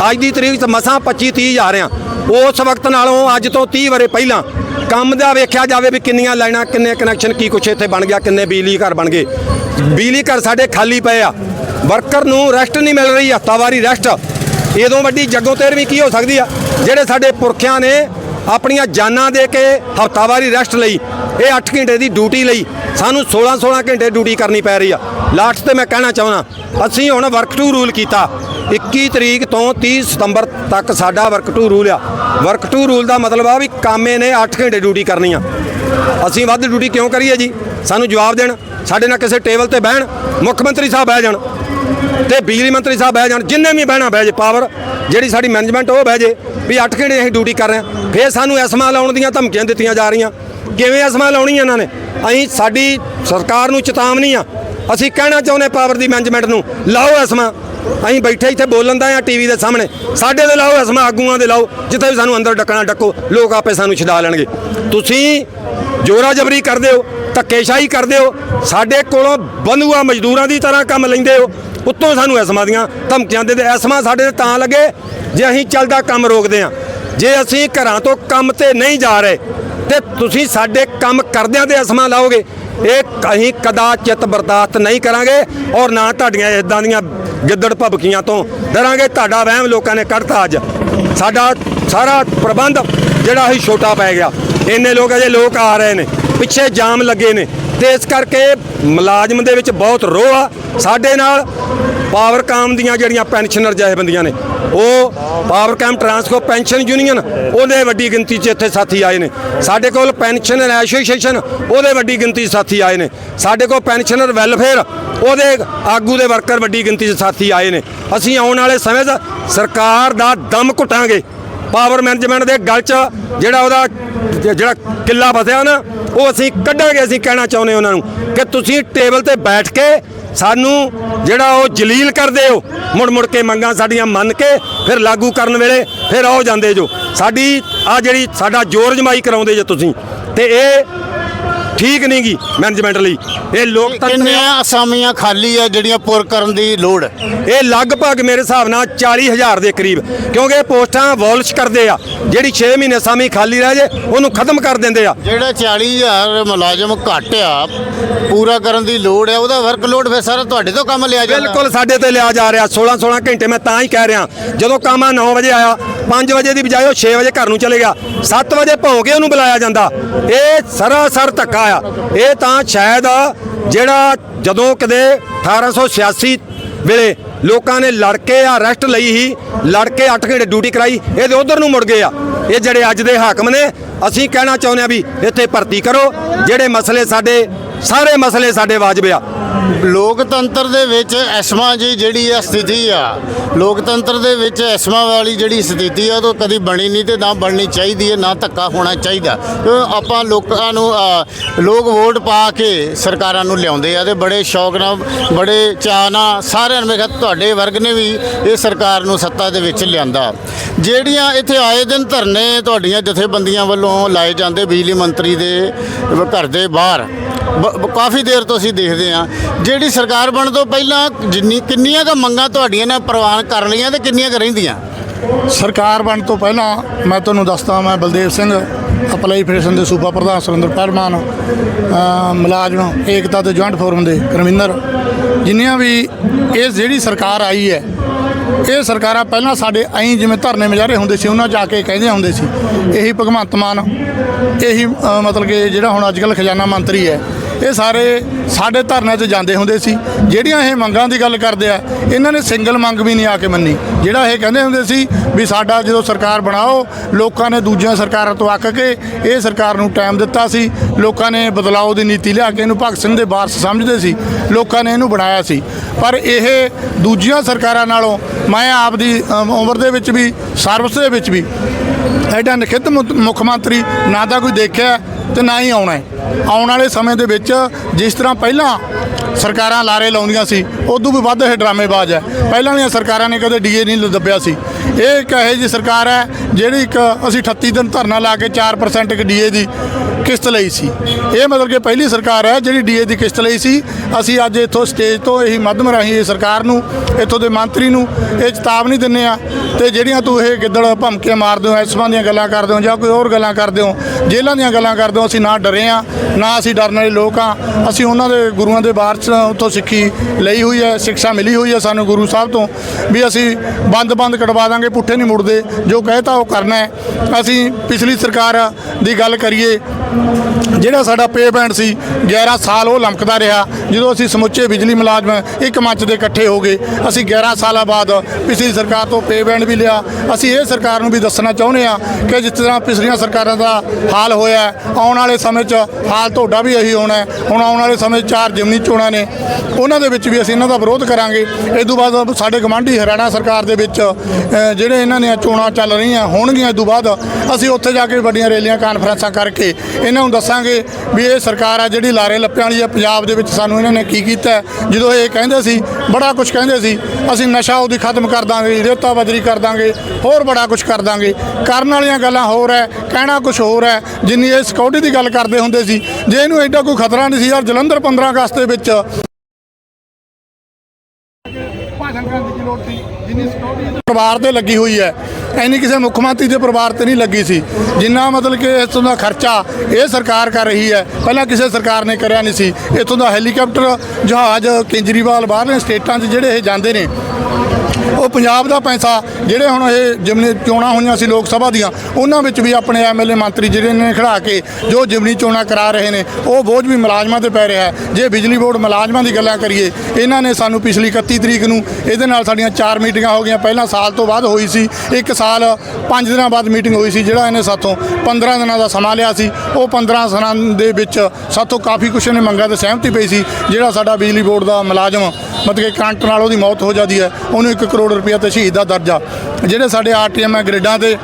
ਅੱਜ ਦੀ ਤਰੀਕ 'ਚ ਮਸਾਂ 25 30 ਹਜ਼ਾਰ ਆ ਉਸ ਵਕਤ ਨਾਲੋਂ ਅੱਜ ਤੋਂ 30 ਵਰੇ ਪਹਿਲਾਂ ਕੰਮ ਦਾ ਵੇਖਿਆ ਜਾਵੇ ਵੀ ਕਿੰਨੀਆਂ ਲਾਈਨਾਂ, ਕਿੰਨੇ ਕਨੈਕਸ਼ਨ ਕੀ ਕੁਛ ਇੱਥੇ ਬਣ ਗਿਆ, ਕਿੰਨੇ ਬਿਜਲੀ ਘਰ ਬਣ ਗਏ। ਬਿਜਲੀ ਘਰ ਸਾਡੇ ਖਾਲੀ ਪਏ ਆ। ਵਰਕਰ ਨੂੰ ਰੈਸਟ ਨਹੀਂ ਮਿਲ ਰਹੀ, ਹਫ਼ਤਾਵਾਰੀ ਰੈਸਟ ਇਦੋਂ ਵੱਡੀ ਜੱਗੋਂ ਤੇਰਵੀਂ ਕੀ ਹੋ ਸਕਦੀ ਆ? ਜਿਹੜੇ ਸਾਡੇ ਪੁਰਖਿਆਂ ਨੇ ਆਪਣੀਆਂ ਜਾਨਾਂ ਦੇ ਕੇ ਹਫ਼ਤਾਵਾਰੀ ਰੈਸਟ ਲਈ, ਇਹ 8 ਘੰਟੇ ਦੀ ਡਿਊਟੀ ਲਈ ਸਾਨੂੰ 16 16 ਘੰਟੇ ਡਿਊਟੀ ਕਰਨੀ ਪੈ ਰਹੀ ਆ। ਲਾਸਟ ਤੇ ਮੈਂ ਕਹਿਣਾ ਚਾਹੁੰਦਾ, ਅਸੀਂ ਹੁਣ ਵਰਕ ਟੂ ਰੂਲ ਕੀਤਾ। 21 ਤਰੀਕ ਤੋਂ 30 ਸਤੰਬਰ ਤੱਕ ਸਾਡਾ ਵਰਕ ਟੂ ਰੂਲ ਆ। ਵਰਕ ਟੂ ਰੂਲ ਦਾ ਮਤਲਬ ਆ ਵੀ ਕਾਮੇ ਨੇ 8 ਘੰਟੇ ਡਿਊਟੀ ਕਰਨੀ ਆ। ਅਸੀਂ ਵੱਧ ਡਿਊਟੀ ਕਿਉਂ ਕਰੀਏ ਜੀ? ਸਾਨੂੰ ਜਵਾਬ ਦੇਣ, ਸਾਡੇ ਨਾਲ ਕਿਸੇ ਟੇਬਲ ਤੇ ਬਹਿਣ, ਮੁੱਖ ਮੰਤਰੀ ਸਾਹਿਬ ਬਹਿ ਜਾਣ। ਤੇ ਬਿਜਲੀ ਮੰਤਰੀ ਸਾਹਿਬ ਬਹਿ ਜਾਣ, ਜਿੰਨੇ ਵੀ ਬਹਿਣਾ ਬਹਿ ਜੇ ਪਾਵਰ ਜਿਹੜੀ ਸਾਡੀ ਮੈਨੇਜਮੈਂਟ ਉਹ ਬਹਿ ਜੇ, ਵੀ 8 ਘੰਟੇ ਅਸੀਂ ਡਿਊਟੀ ਕਰ ਰਹੇ ਹਾਂ। ਫੇਰ ਸਾਨੂੰ ਐਸਮਾ ਲਾਉਣ ਦੀਆਂ ਧਮਕੀਆਂ ਦਿੱਤੀਆਂ ਜਾ ਰਹੀਆਂ। ਕਿਵੇਂ ਐਸਮਾ ਲਾਉਣੀ ਇਹਨਾਂ ਨੇ? ਅਸੀਂ ਸਾਡੀ ਸਰਕਾਰ ਨੂੰ ਚੇਤਾਵਨੀ ਆ। ਅਸੀਂ ਕਹਿਣਾ ਚਾਹੁੰਦੇ ਪਾਵਰ ਦੀ ਮੈਨੇਜਮੈਂਟ ਨੂੰ, ਲਾਓ ਐਸਮਾ। ਅਸੀਂ ਬੈਠੇ ਇੱਥੇ ਬੋਲਣ ਦਾ ਆ ਟੀਵੀ ਦੇ ਸਾਹਮਣੇ। ਸਾਡੇ ਦੇ ਲਾਓ ਐਸਮਾ, ਆਗੂਆਂ ਦੇ ਲਾਓ, ਜਿੱਥੇ ਵੀ ਸਾਨੂੰ ਅੰਦਰ ਡੱਕਣਾ ਡੱਕੋ, ਲੋਕ ਆਪੇ ਸਾਨੂੰ ਛਡਾ ਲੈਣਗੇ। ਤੁਸੀਂ ਜੋਰਾ ਜਬਰੀ ਕਰਦੇ ਹੋ, ਧੱਕੇਸ਼ਾਹੀ ਕਰਦੇ ਹੋ, ਸਾਡੇ ਕੋਲੋਂ ਬੰਧੂਆ ਮਜ਼ਦੂਰਾਂ ਦੀ ਤਰ੍ਹਾਂ ਕੰਮ ਲੈਂਦੇ ਹੋ। ਉੱਤੋਂ ਸਾਨੂੰ ਐਸਮਾ ਦੀਆਂ ਧਮਕੀਆਂ ਦੇ ਐਸਮਾ ਸਾਡੇ ਤੇ ਤਾਂ ਲੱਗੇ ਜੇ ਅਸੀਂ ਚੱਲਦਾ ਕੰਮ ਰੋਕਦੇ ਆ ਜੇ ਅਸੀਂ ਘਰਾਂ ਤੋਂ ਕੰਮ ਤੇ ਨਹੀਂ ਜਾ ਰਹੇ, ਤੇ ਤੁਸੀਂ ਸਾਡੇ ਕੰਮ ਕਰਦਿਆਂ ਤੇ ਅਸਮਾਂ ਲਾਓਗੇ। ਇਹ ਅਸੀਂ ਕਦਾ ਕਦਾਚਿਤ ਬਰਦਾਸ਼ਤ ਨਹੀਂ ਕਰਾਂਗੇ ਔਰ ਨਾ ਤੁਹਾਡੀਆਂ ਇਦਾਂ ਦੀਆਂ ਗਿੱਦੜ ਭਬਕੀਆਂ ਤੋਂ ਡਰਾਂਗੇ। ਤੁਹਾਡਾ ਵਹਿਮ ਲੋਕਾਂ ਨੇ ਕੱਢਤਾ ਅੱਜ। ਸਾਡਾ ਸਾਰਾ ਪ੍ਰਬੰਧ ਜਿਹੜਾ ਅਸੀਂ ਛੋਟਾ ਪੈ ਗਿਆ। ਇੰਨੇ ਲੋਕ ਅਜੇ ਲੋਕ ਆ ਰਹੇ ਨੇ, ਪਿੱਛੇ ਜਾਮ ਲੱਗੇ ਨੇ। ਤੇ ਇਸ ਕਰਕੇ ਮੁਲਾਜ਼ਮ ਦੇ ਵਿੱਚ ਬਹੁਤ ਰੋਹ ਆ। ਸਾਡੇ ਨਾਲ ਪਾਵਰਕਾਮ ਦੀਆਂ ਜਿਹੜੀਆਂ ਪੈਨਸ਼ਨਰ ਜਥੇਬੰਦੀਆਂ ਨੇ, ਉਹ ਪਾਵਰਕਾਮ ਟਰਾਂਸਕੋ ਪੈਨਸ਼ਨ ਯੂਨੀਅਨ, ਉਹਦੇ ਵੱਡੀ ਗਿਣਤੀ 'ਚ ਇੱਥੇ ਸਾਥੀ ਆਏ ਨੇ। ਸਾਡੇ ਕੋਲ ਪੈਨਸ਼ਨਰ ਐਸੋਸੀਏਸ਼ਨ, ਉਹਦੇ ਵੱਡੀ ਗਿਣਤੀ 'ਚ ਸਾਥੀ ਆਏ ਨੇ। ਸਾਡੇ ਕੋਲ ਪੈਨਸ਼ਨਰ ਵੈਲਫੇਅਰ, ਉਹਦੇ ਆਗੂ ਦੇ ਵਰਕਰ ਵੱਡੀ ਗਿਣਤੀ 'ਚ ਸਾਥੀ ਆਏ ਨੇ। ਅਸੀਂ ਆਉਣ ਵਾਲੇ ਸਮੇਂ 'ਚ ਸਰਕਾਰ ਦਾ ਦਮ ਘੁੱਟਾਂਗੇ। ਪਾਵਰ ਮੈਨੇਜਮੈਂਟ ਦੇ ਗਲ 'ਚ ਜਿਹੜਾ ਉਹਦਾ ਜਿਹੜਾ ਕਿੱਲਾ ਫਸਿਆ ਨਾ, ਉਹ ਅਸੀਂ ਕੱਢਾਂਗੇ, ਅਸੀਂ ਕਹਿਣਾ ਚਾਹੁੰਦੇ ਉਹਨਾਂ ਨੂੰ ਕਿ ਤੁਸੀਂ ਟੇਬਲ ਤੇ ਬੈਠ ਕੇ ਸਾਨੂੰ ਜਿਹੜਾ ਉਹ ਜਲੀਲ ਕਰਦੇ ਹੋ, ਮੁੜ ਮੁੜ ਕੇ ਮੰਗਾਂ ਸਾਡੀਆਂ ਮੰਨ ਕੇ ਫਿਰ ਲਾਗੂ ਕਰਨ ਵੇਲੇ ਫਿਰ ਆਓ ਜਾਂਦੇ ਜੋ। ਸਾਡੀ ਆ ਜਿਹੜੀ ਸਾਡਾ ਜ਼ੋਰ ਜਮਾਈ ਕਰਾਉਂਦੇ ਜੇ ਤੁਸੀਂ, ਤੇ ਇਹ ਠੀਕ ਨਹੀਂ ਗੀ ਮੈਨੇਜਮੈਂਟ ਲਈ। ਇਹ ਲੋਕਤੰਤਰ ਕਿੰਨੀਆਂ ਅਸਾਮੀਆਂ ਖਾਲੀ ਆ ਜਿਹੜੀਆਂ ਪੁਰ ਕਰਨ ਦੀ ਲੋੜ? ਹੈ? ਇਹ ਲਗਭਗ ਮੇਰੇ ਹਿਸਾਬ ਨਾਲ 40000 ਦੇ ਕਰੀਬ ਕਿਉਂਕਿ ਇਹ ਪੋਸਟਾਂ ਵੋਲਿਸ਼ ਕਰਦੇ ਆ। ਜਿਹੜੀ 6 ਮਹੀਨੇ ਸਾਮੀ ਖਾਲੀ ਰਹਿ ਜੇ ਉਹਨੂੰ ਖਤਮ ਕਰ ਦਿੰਦੇ ਆ। ਜਿਹੜਾ 40000 ਮੁਲਾਜ਼ਮ ਘੱਟ ਆ ਪੂਰਾ ਕਰਨ ਦੀ ਲੋੜ ਹੈ ਉਹਦਾ ਵਰਕ ਲੋਡ ਫਿਰ ਸਾਰਾ ਤੁਹਾਡੇ ਤੋਂ ਕੰਮ ਲਿਆ ਜਾਂਦਾ। ਬਿਲਕੁਲ ਸਾਡੇ ਤੇ ਲਿਆ ਜਾ ਰਿਹਾ। 16 16 ਘੰਟੇ ਮੈਂ ਤਾਂ ਹੀ ਕਹਿ ਰਿਹਾ। ਜਦੋਂ ਕੰਮ ਆ 9 ਵਜੇ ਆਇਆ 5 ਵਜੇ ਦੀ ਬਜਾਏ ਉਹ 6 ਵਜੇ ਘਰ ਨੂੰ ਚਲੇ ਗਿਆ। 7 ਵਜੇ ਭੌਂ ਕੇ ਉਹਨੂੰ ਬੁਲਾਇਆ ਜਾਂਦਾ। ਇਹ ਸਰਾਸਰ ਧੱਕਾ ਆ। ਇਹ ਤਾਂ ਸ਼ਾਇਦ ਜਿਹੜਾ ਜਦੋਂ ਕਦੇ 1886 ਵੇਲੇ ਲੋਕਾਂ ਨੇ ਲੜ ਕੇ ਆ ਰੈਸਟ ਲਈ ਹੀ ਲੜ ਕੇ 8 ਘੰਟੇ ਡਿਊਟੀ ਕਰਾਈ ਇਹ ਤੇ ਉਧਰ ਨੂੰ ਮੁੜ ਗਏ ਆ। ਇਹ ਜਿਹੜੇ ਅੱਜ ਦੇ ਹਾਕਮ ਨੇ, ਅਸੀਂ ਕਹਿਣਾ ਚਾਹੁੰਦੇ ਆ ਵੀ ਇੱਥੇ ਭਰਤੀ ਕਰੋ। ਜਿਹੜੇ ਮਸਲੇ ਸਾਡੇ, ਸਾਰੇ ਮਸਲੇ ਸਾਡੇ ਵਾਜਬ ਆ। ਲੋਕਤੰਤਰ ਦੇ ਵਿੱਚ ਐਸਮਾ ਜੀ ਜਿਹੜੀ ਆ ਸਥਿਤੀ ਆ। ਲੋਕਤੰਤਰ ਦੇ ਵਿੱਚ ਐਸਮਾ ਵਾਲੀ ਜਿਹੜੀ ਸਥਿਤੀ ਆ, ਉਹ ਤਾਂ ਕਦੀ ਬਣੀ ਨਹੀਂ ਤੇ ਨਾ ਬਣਨੀ ਚਾਹੀਦੀ ਹੈ, ਨਾ ਧੱਕਾ ਹੋਣਾ ਚਾਹੀਦਾ। ਕਿਉਂ ਆਪਾਂ ਲੋਕਾਂ ਨੂੰ ਲੋਕ ਵੋਟ ਪਾ ਕੇ ਸਰਕਾਰਾਂ ਨੂੰ ਲਿਆਉਂਦੇ ਆ ਤੇ ਬੜੇ ਸ਼ੌਕ ਨਾਲ, ਬੜੇ ਚਾਅ ਨਾਲ ਸਾਰਿਆਂ ਨੇ ਮੈਂ ਕਿਹਾ ਤੁਹਾਡੇ ਵਰਗ ਨੇ ਵੀ ਇਹ ਸਰਕਾਰ ਨੂੰ ਸੱਤਾ ਦੇ ਵਿੱਚ ਲਿਆਂਦਾ। ਜਿਹੜੀਆਂ ਇੱਥੇ ਆਏ ਦਿਨ ਧਰਨੇ ਤੁਹਾਡੀਆਂ ਜਥੇਬੰਦੀਆਂ ਵੱਲੋਂ ਲਾਏ ਜਾਂਦੇ ਬਿਜਲੀ ਮੰਤਰੀ ਦੇ ਘਰ ਦੇ ਬਾਹਰ ਬ- ਕਾਫੀ ਦੇਰ ਤੋਂ ਅਸੀਂ ਦੇਖਦੇ ਹਾਂ ਜਿਹੜੀ ਸਰਕਾਰ ਬਣਨ ਤੋਂ ਪਹਿਲਾਂ ਜਿੰਨੀ ਕਿੰਨੀਆਂ ਕੁ ਮੰਗਾਂ ਤੁਹਾਡੀਆਂ ਨੇ ਪ੍ਰਵਾਨ ਕਰ ਲਈਆਂ ਤੇ ਕਿੰਨੀਆਂ ਕੁ ਰਹਿੰਦੀਆਂ? ਸਰਕਾਰ ਬਣ ਤੋਂ ਪਹਿਲਾਂ ਮੈਂ ਤੁਹਾਨੂੰ ਦੱਸਦਾ ਮੈਂ ਬਲਦੇਵ ਸਿੰਘ ਅਪਲਾਈ ਫੈਡਰੇਸ਼ਨ ਦੇ ਸੂਬਾ ਪ੍ਰਧਾਨ ਸੁਰਿੰਦਰ ਪਰਮਾਨ ਅ, ਮੁਲਾਜ਼ਮ ਏਕਤਾ ਤੇ ਜੁਆਇੰਟ ਫੋਰਮ ਦੇ ਕਨਵੀਨਰ ਜਿੰਨੀਆਂ ਵੀ ਇਹ ਜਿਹੜੀ ਸਰਕਾਰ ਆਈ ਹੈ ਇਹ ਸਰਕਾਰਾਂ ਪਹਿਲਾਂ ਸਾਡੇ ਐਂ ਜਿਵੇਂ ਧਰਨੇ ਮੁਜ਼ਾਹਰੇ ਹੁੰਦੇ ਸੀ ਉਹਨਾਂ 'ਚ ਆ ਕੇ ਕਹਿੰਦੇ ਹੁੰਦੇ ਸੀ ਇਹੀ ਭਗਵੰਤ ਮਾਨ ਇਹੀ ਮਤਲਬ ਕਿ ਜਿਹੜਾ ਹੁਣ ਅੱਜ ਕੱਲ੍ਹ ਖਜ਼ਾਨਾ ਮੰਤਰੀ ਹੈ ਇਹ ਸਾਰੇ ਸਾਡੇ ਧਰਨਿਆਂ 'ਚ ਜਾਂਦੇ ਹੁੰਦੇ ਸੀ। ਜਿਹੜੀਆਂ ਇਹ ਮੰਗਾਂ ਦੀ ਗੱਲ ਕਰਦੇ ਆ, ਇਹਨਾਂ ਨੇ ਸਿੰਗਲ ਮੰਗ ਵੀ ਨਹੀਂ ਆ ਕੇ ਮੰਨੀ। ਜਿਹੜਾ ਇਹ ਕਹਿੰਦੇ ਹੁੰਦੇ ਸੀ ਵੀ ਸਾਡਾ ਜਦੋਂ ਸਰਕਾਰ ਬਣਾਓ, ਲੋਕਾਂ ਨੇ ਦੂਜੀਆਂ ਸਰਕਾਰਾਂ ਤੋਂ ਅੱਕ ਕੇ ਇਹ ਸਰਕਾਰ ਨੂੰ ਟਾਈਮ ਦਿੱਤਾ ਸੀ। ਲੋਕਾਂ ਨੇ ਬਦਲਾਅ ਦੀ ਨੀਤੀ ਲਿਆ ਕੇ ਇਹਨੂੰ ਭਗਤ ਸਿੰਘ ਦੇ ਵਾਰਸ ਸਮਝਦੇ ਸੀ। ਲੋਕਾਂ ਨੇ ਇਹਨੂੰ ਬਣਾਇਆ ਸੀ। ਪਰ ਇਹ ਦੂਜੀਆਂ ਸਰਕਾਰਾਂ ਨਾਲੋਂ ਮੈਂ ਆਪ ਦੀ ਉਮਰ ਦੇ ਵਿੱਚ ਵੀ, ਸਰਵਿਸ ਦੇ ਵਿੱਚ ਵੀ, ਐਡਾ ਨਖਿੱਧ ਮੁ- ਮੁੱਖ ਮੰਤਰੀ ਨਾ ਤਾਂ ਕੋਈ ਦੇਖਿਆ। ਤੇ ਨਾ ਹੀ ਆਉਣਾ ਹੈ। ਆਉਣ ਵਾਲੇ ਸਮੇਂ ਦੇ ਵਿੱਚ ਜਿਸ ਤਰ੍ਹਾਂ ਪਹਿਲਾਂ ਸਰਕਾਰਾਂ ਲਾਰੇ ਲਾਉਂਦੀਆਂ ਸੀ, ਉਦੋਂ ਵੀ ਵੱਧ ਇਹ ਡਰਾਮੇਬਾਜ਼ ਹੈ। ਪਹਿਲਾਂ ਵਾਲੀਆਂ ਸਰਕਾਰਾਂ ਨੇ ਕਦੇ ਡੀਏ ਨਹੀਂ ਦੱਬਿਆ ਸੀ। ਇਹ ਇੱਕ ਇਹੋ ਜਿਹੀ ਸਰਕਾਰ ਹੈ ਜਿਹੜੀ ਇੱਕ ਅਸੀਂ 38 ਦਿਨ ਧਰਨਾ ਲਾ ਕੇ 4% ਇੱਕ ਡੀਏ ਦੀ ਕਿਸ਼ਤ ਲਈ ਸੀ। ਇਹ ਮਤਲਬ ਕਿ ਪਹਿਲੀ ਸਰਕਾਰ ਹੈ ਜਿਹੜੀ ਡੀਏ ਦੀ ਕਿਸ਼ਤ ਲਈ ਸੀ। ਅਸੀਂ ਅੱਜ ਇੱਥੋਂ ਸਟੇਜ ਤੋਂ ਇਹੀ ਮਾਧਮ ਰਾਹੀਂ ਇਹ ਸਰਕਾਰ ਨੂੰ, ਇੱਥੋਂ ਦੇ ਮੰਤਰੀ ਨੂੰ ਇਹ ਚੇਤਾਵਨੀ ਦਿੰਨੇ ਆ ਤੇ ਜਿਹੜੀਆਂ ਤੂੰ ਇਹ ਗਿੱਦੜ ਭਮਕੇ ਮਾਰਦੇ ਹੋ ਐਸਮਾਂ ਦੀਆਂ ਗੱਲਾਂ ਕਰਦੇ ਹੋ ਜਾਂ ਕੋਈ ਹੋਰ ਗੱਲਾਂ ਕਰਦੇ ਹੋ, ਜੇਲ੍ਹਾਂ ਦੀਆਂ ਗੱਲਾਂ ਕਰਦੇ ਹੋ, ਅਸੀਂ ਨਾ ਡਰੇ ਆ ਨਾ ਅਸੀਂ ਡਰਨ ਵਾਲੇ ਲੋਕ ਆ ਅਸੀਂ ਉਹਨਾਂ ਦੇ ਗੁਰੂਆਂ ਦੇ ਵਾਰਸ ਉੱਥੋਂ ਸਿੱਖੀ ਲਈ ਹੋਈ ਹੈ, ਸਿੱਖਿਆ ਮਿਲੀ ਹੋਈ ਹੈ ਸਾਨੂੰ ਗੁਰੂ ਸਾਹਿਬ ਤੋਂ ਵੀ ਅਸੀਂ ਬੰਦ-ਬੰਦ ਕਟਵਾ ਦਾਂਗੇ, ਪੁੱਠੇ ਨਹੀਂ ਮੁੜਦੇ। ਜੋ ਕਹਿਤਾ ਉਹ ਕਰਨਾ ਹੈ। ਅਸੀਂ ਪਿਛਲੀ ਸਰਕਾਰ ਦੀ ਗੱਲ ਕਰੀਏ ਜਿਹੜਾ ਸਾਡਾ ਪੇ ਸੀ 11 ਸਾਲ ਉਹ ਲਮਕਦਾ ਰਿਹਾ। ਜਦੋਂ ਅਸੀਂ ਸਮੁੱਚੇ ਬਿਜਲੀ ਮੁਲਾਜ਼ਮ ਇੱਕ ਮੰਚ ਦੇ ਇਕੱਠੇ ਹੋ ਗਏ, ਅਸੀਂ 11 ਸਾਲਾਂ ਬਾਅਦ ਪਿਛਲੀ ਸਰਕਾਰ ਤੋਂ ਪੇ ਵੀ ਲਿਆ। ਅਸੀਂ ਇਹ ਸਰਕਾਰ ਨੂੰ ਵੀ ਦੱਸਣਾ ਚਾਹੁੰਦੇ ਆ ਕਿ ਜਿਸ ਤਰ੍ਹਾਂ ਪਿਛਲੀਆਂ ਸਰਕਾਰਾਂ ਦਾ ਹਾਲ ਹੋਇਆ ਆਉਣ ਵਾਲੇ ਸਮੇਂ 'ਚ ਹਾਲ ਤੁਹਾਡਾ ਵੀ ਇਹੀ ਹੋਣਾ ਹੁਣ ਆਉਣ ਵਾਲੇ ਸਮੇਂ 'ਚ ਚਾਰ ਜਿਮਨੀ ਚੋਣਾਂ ਨੇ। ਉਹਨਾਂ ਦੇ ਵਿੱਚ ਵੀ ਅਸੀਂ ਇਹਨਾਂ ਦਾ ਵਿਰੋਧ ਕਰਾਂਗੇ। ਇਸ ਤੋਂ ਬਾਅਦ ਸਾਡੇ ਗਵਾਂਢੀ ਹਰਿਆਣਾ ਸਰਕਾਰ ਦੇ ਵਿੱਚ ਜਿਹੜੇ ਇਹਨਾਂ ਦੀਆਂ ਚੋਣਾਂ ਚੱਲ ਰਹੀਆਂ ਹੋਣਗੀਆਂ ਇਸ ਤੋਂ ਬਾਅਦ ਅਸੀਂ ਉੱਥੇ ਜਾ ਕੇ ਵੱਡੀਆਂ ਰੈਲੀਆਂ, ਕਾਨਫਰੰਸਾਂ ਕਰਕੇ ਇਹਨਾਂ ਨੂੰ ਦੱਸਾਂਗੇ ਵੀ ਇਹ ਸਰਕਾਰ ਆ ਜਿਹੜੀ ਲਾਰੇ ਲੱਪਿਆਂ ਵਾਲੀ ਆ। ਪੰਜਾਬ ਦੇ ਵਿੱਚ ਸਾਨੂੰ ਇਹਨਾਂ ਨੇ ਕੀ ਕੀਤਾ ਜਦੋਂ ਇਹ ਕਹਿੰਦੇ ਸੀ, ਬੜਾ ਕੁਝ ਕਹਿੰਦੇ ਸੀ, ਅਸੀਂ ਨਸ਼ਾ ਉਹਦੀ ਖਤਮ ਕਰ ਦਾਂਗੇ ਰੇਤਾ ਬਜਰੀ ਕਰ ਦਾਂਗੇ, ਹੋਰ ਬੜਾ ਕੁਝ ਕਰ ਦਾਂਗੇ। ਕਰਨ ਵਾਲੀਆਂ ਗੱਲਾਂ ਹੋਰ ਹੈ, ਕਹਿਣਾ ਕੁਝ ਹੋਰ ਹੈ। ਜਿੰਨੀ ਇਹ ਸਿਕਿਉਰਿਟੀ ਦੀ ਗੱਲ ਕਰਦੇ ਹੁੰਦੇ ਸੀ, ਜੇ ਇਹਨੂੰ ਐਡਾ ਕੋਈ ਖਤਰਾ ਨਹੀਂ ਸੀ, ਯਾਰ ਜਲੰਧਰ 15 ਅਗਸਤ ਦੇ ਵਿੱਚ। ਭਾਸ਼ਣ ਕਰਨ ਦੀ ਲੋੜ ਸੀ? ਪਰਿਵਾਰ ਤੇ ਲੱਗੀ ਹੋਈ ਹੈ। ਐਨੀ ਕਿਸੇ ਮੁੱਖ ਮੰਤਰੀ ਦੇ ਪਰਿਵਾਰ ਤੇ ਨਹੀਂ ਲੱਗੀ ਸੀ। ਜਿੰਨਾ ਮਤਲਬ ਕਿ ਇਸ ਤੋਂ ਦਾ ਖਰਚਾ ਇਹ ਸਰਕਾਰ ਕਰ ਰਹੀ ਹੈ, ਪਹਿਲਾਂ ਕਿਸੇ ਸਰਕਾਰ ਨੇ ਕਰਿਆ ਨਹੀਂ ਸੀ। ਇੱਥੋਂ ਦਾ ਹੈਲੀਕਾਪਟਰ ਜਹਾਜ਼ ਕੇਜਰੀਵਾਲ ਬਾਹਰਲੇ ਸਟੇਟਾਂ 'ਚ ਜਿਹੜੇ ਇਹ ਜਾਂਦੇ ਨੇ ਉਹ ਪੰਜਾਬ ਦਾ ਪੈਸਾ ਜਿਹੜੇ ਹੁਣ ਇਹ ਜਿਮਨੀ ਚੋਣਾਂ ਹੋਈਆਂ ਸੀ ਲੋਕ ਸਭਾ ਦੀਆਂ, ਉਹਨਾਂ ਵਿੱਚ ਵੀ ਆਪਣੇ ਐਮਐਲਏ ਮੰਤਰੀ ਜਿਹੜੇ ਨੇ ਖੜਾ ਕੇ ਜੋ ਜਿਮਨੀ ਚੋਣਾਂ ਕਰਾ ਰਹੇ ਨੇ, ਉਹ ਬੋਝ ਵੀ ਮੁਲਾਜ਼ਮਾਂ ਤੇ ਪੈ ਰਿਹਾ ਜੇ ਬਿਜਲੀ ਬੋਰਡ ਮੁਲਾਜ਼ਮਾਂ ਦੀ ਗੱਲਾਂ ਕਰੀਏ, ਇਹਨਾਂ ਨੇ ਸਾਨੂੰ ਪਿਛਲੀ 31 ਤਰੀਕ ਨੂੰ ਇਹਦੇ ਨਾਲ ਸਾਡੀਆਂ ਚਾਰ ਮੀਟਿੰਗਾਂ ਹੋ ਗਈਆਂ। ਪਹਿਲਾਂ ਸਾਲ ਤੋਂ ਬਾਅਦ ਹੋਈ ਸੀ, ਇੱਕ ਸਾਲ 5 ਦਿਨਾਂ ਬਾਅਦ ਮੀਟਿੰਗ ਹੋਈ ਸੀ, ਜਿਹੜਾ ਇਹਨੇ ਸਾਥੋਂ 15 ਦਿਨਾਂ ਦਾ ਸਮਾਂ ਲਿਆ ਸੀ। ਉਹ 15 ਦਿਨਾਂ ਦੇ ਵਿੱਚ ਸਾਥੋਂ ਕਾਫੀ ਕੁਛ ਇਹਨੇ ਮੰਗਾਂ ਤੇ ਸਹਿਮਤੀ ਪਈ ਸੀ, ਜਿਹੜਾ ਸਾਡਾ ਬਿਜਲੀ ਬੋਰਡ ਦਾ ਮੁਲਾਜ਼ਮ ਮਤਲਬ ਕਿ ਕਰੰਟ ਨਾਲ ਉਹਦੀ ਮੌਤ ਹੋ ਜਾਂਦੀ ਹੈ, ਉਹਨੂੰ 1 ਕਰੋੜ ਰੁਪਏ ਤੇ ਸ਼ਹੀਦ ਦਾ ਦਰਜਾ। ਜਿਹੜੇ ਸਾਡੇ ਆਰਟੀਐਮ ਹੈ ਗ੍ਰਿਡਾਂ ਤੇ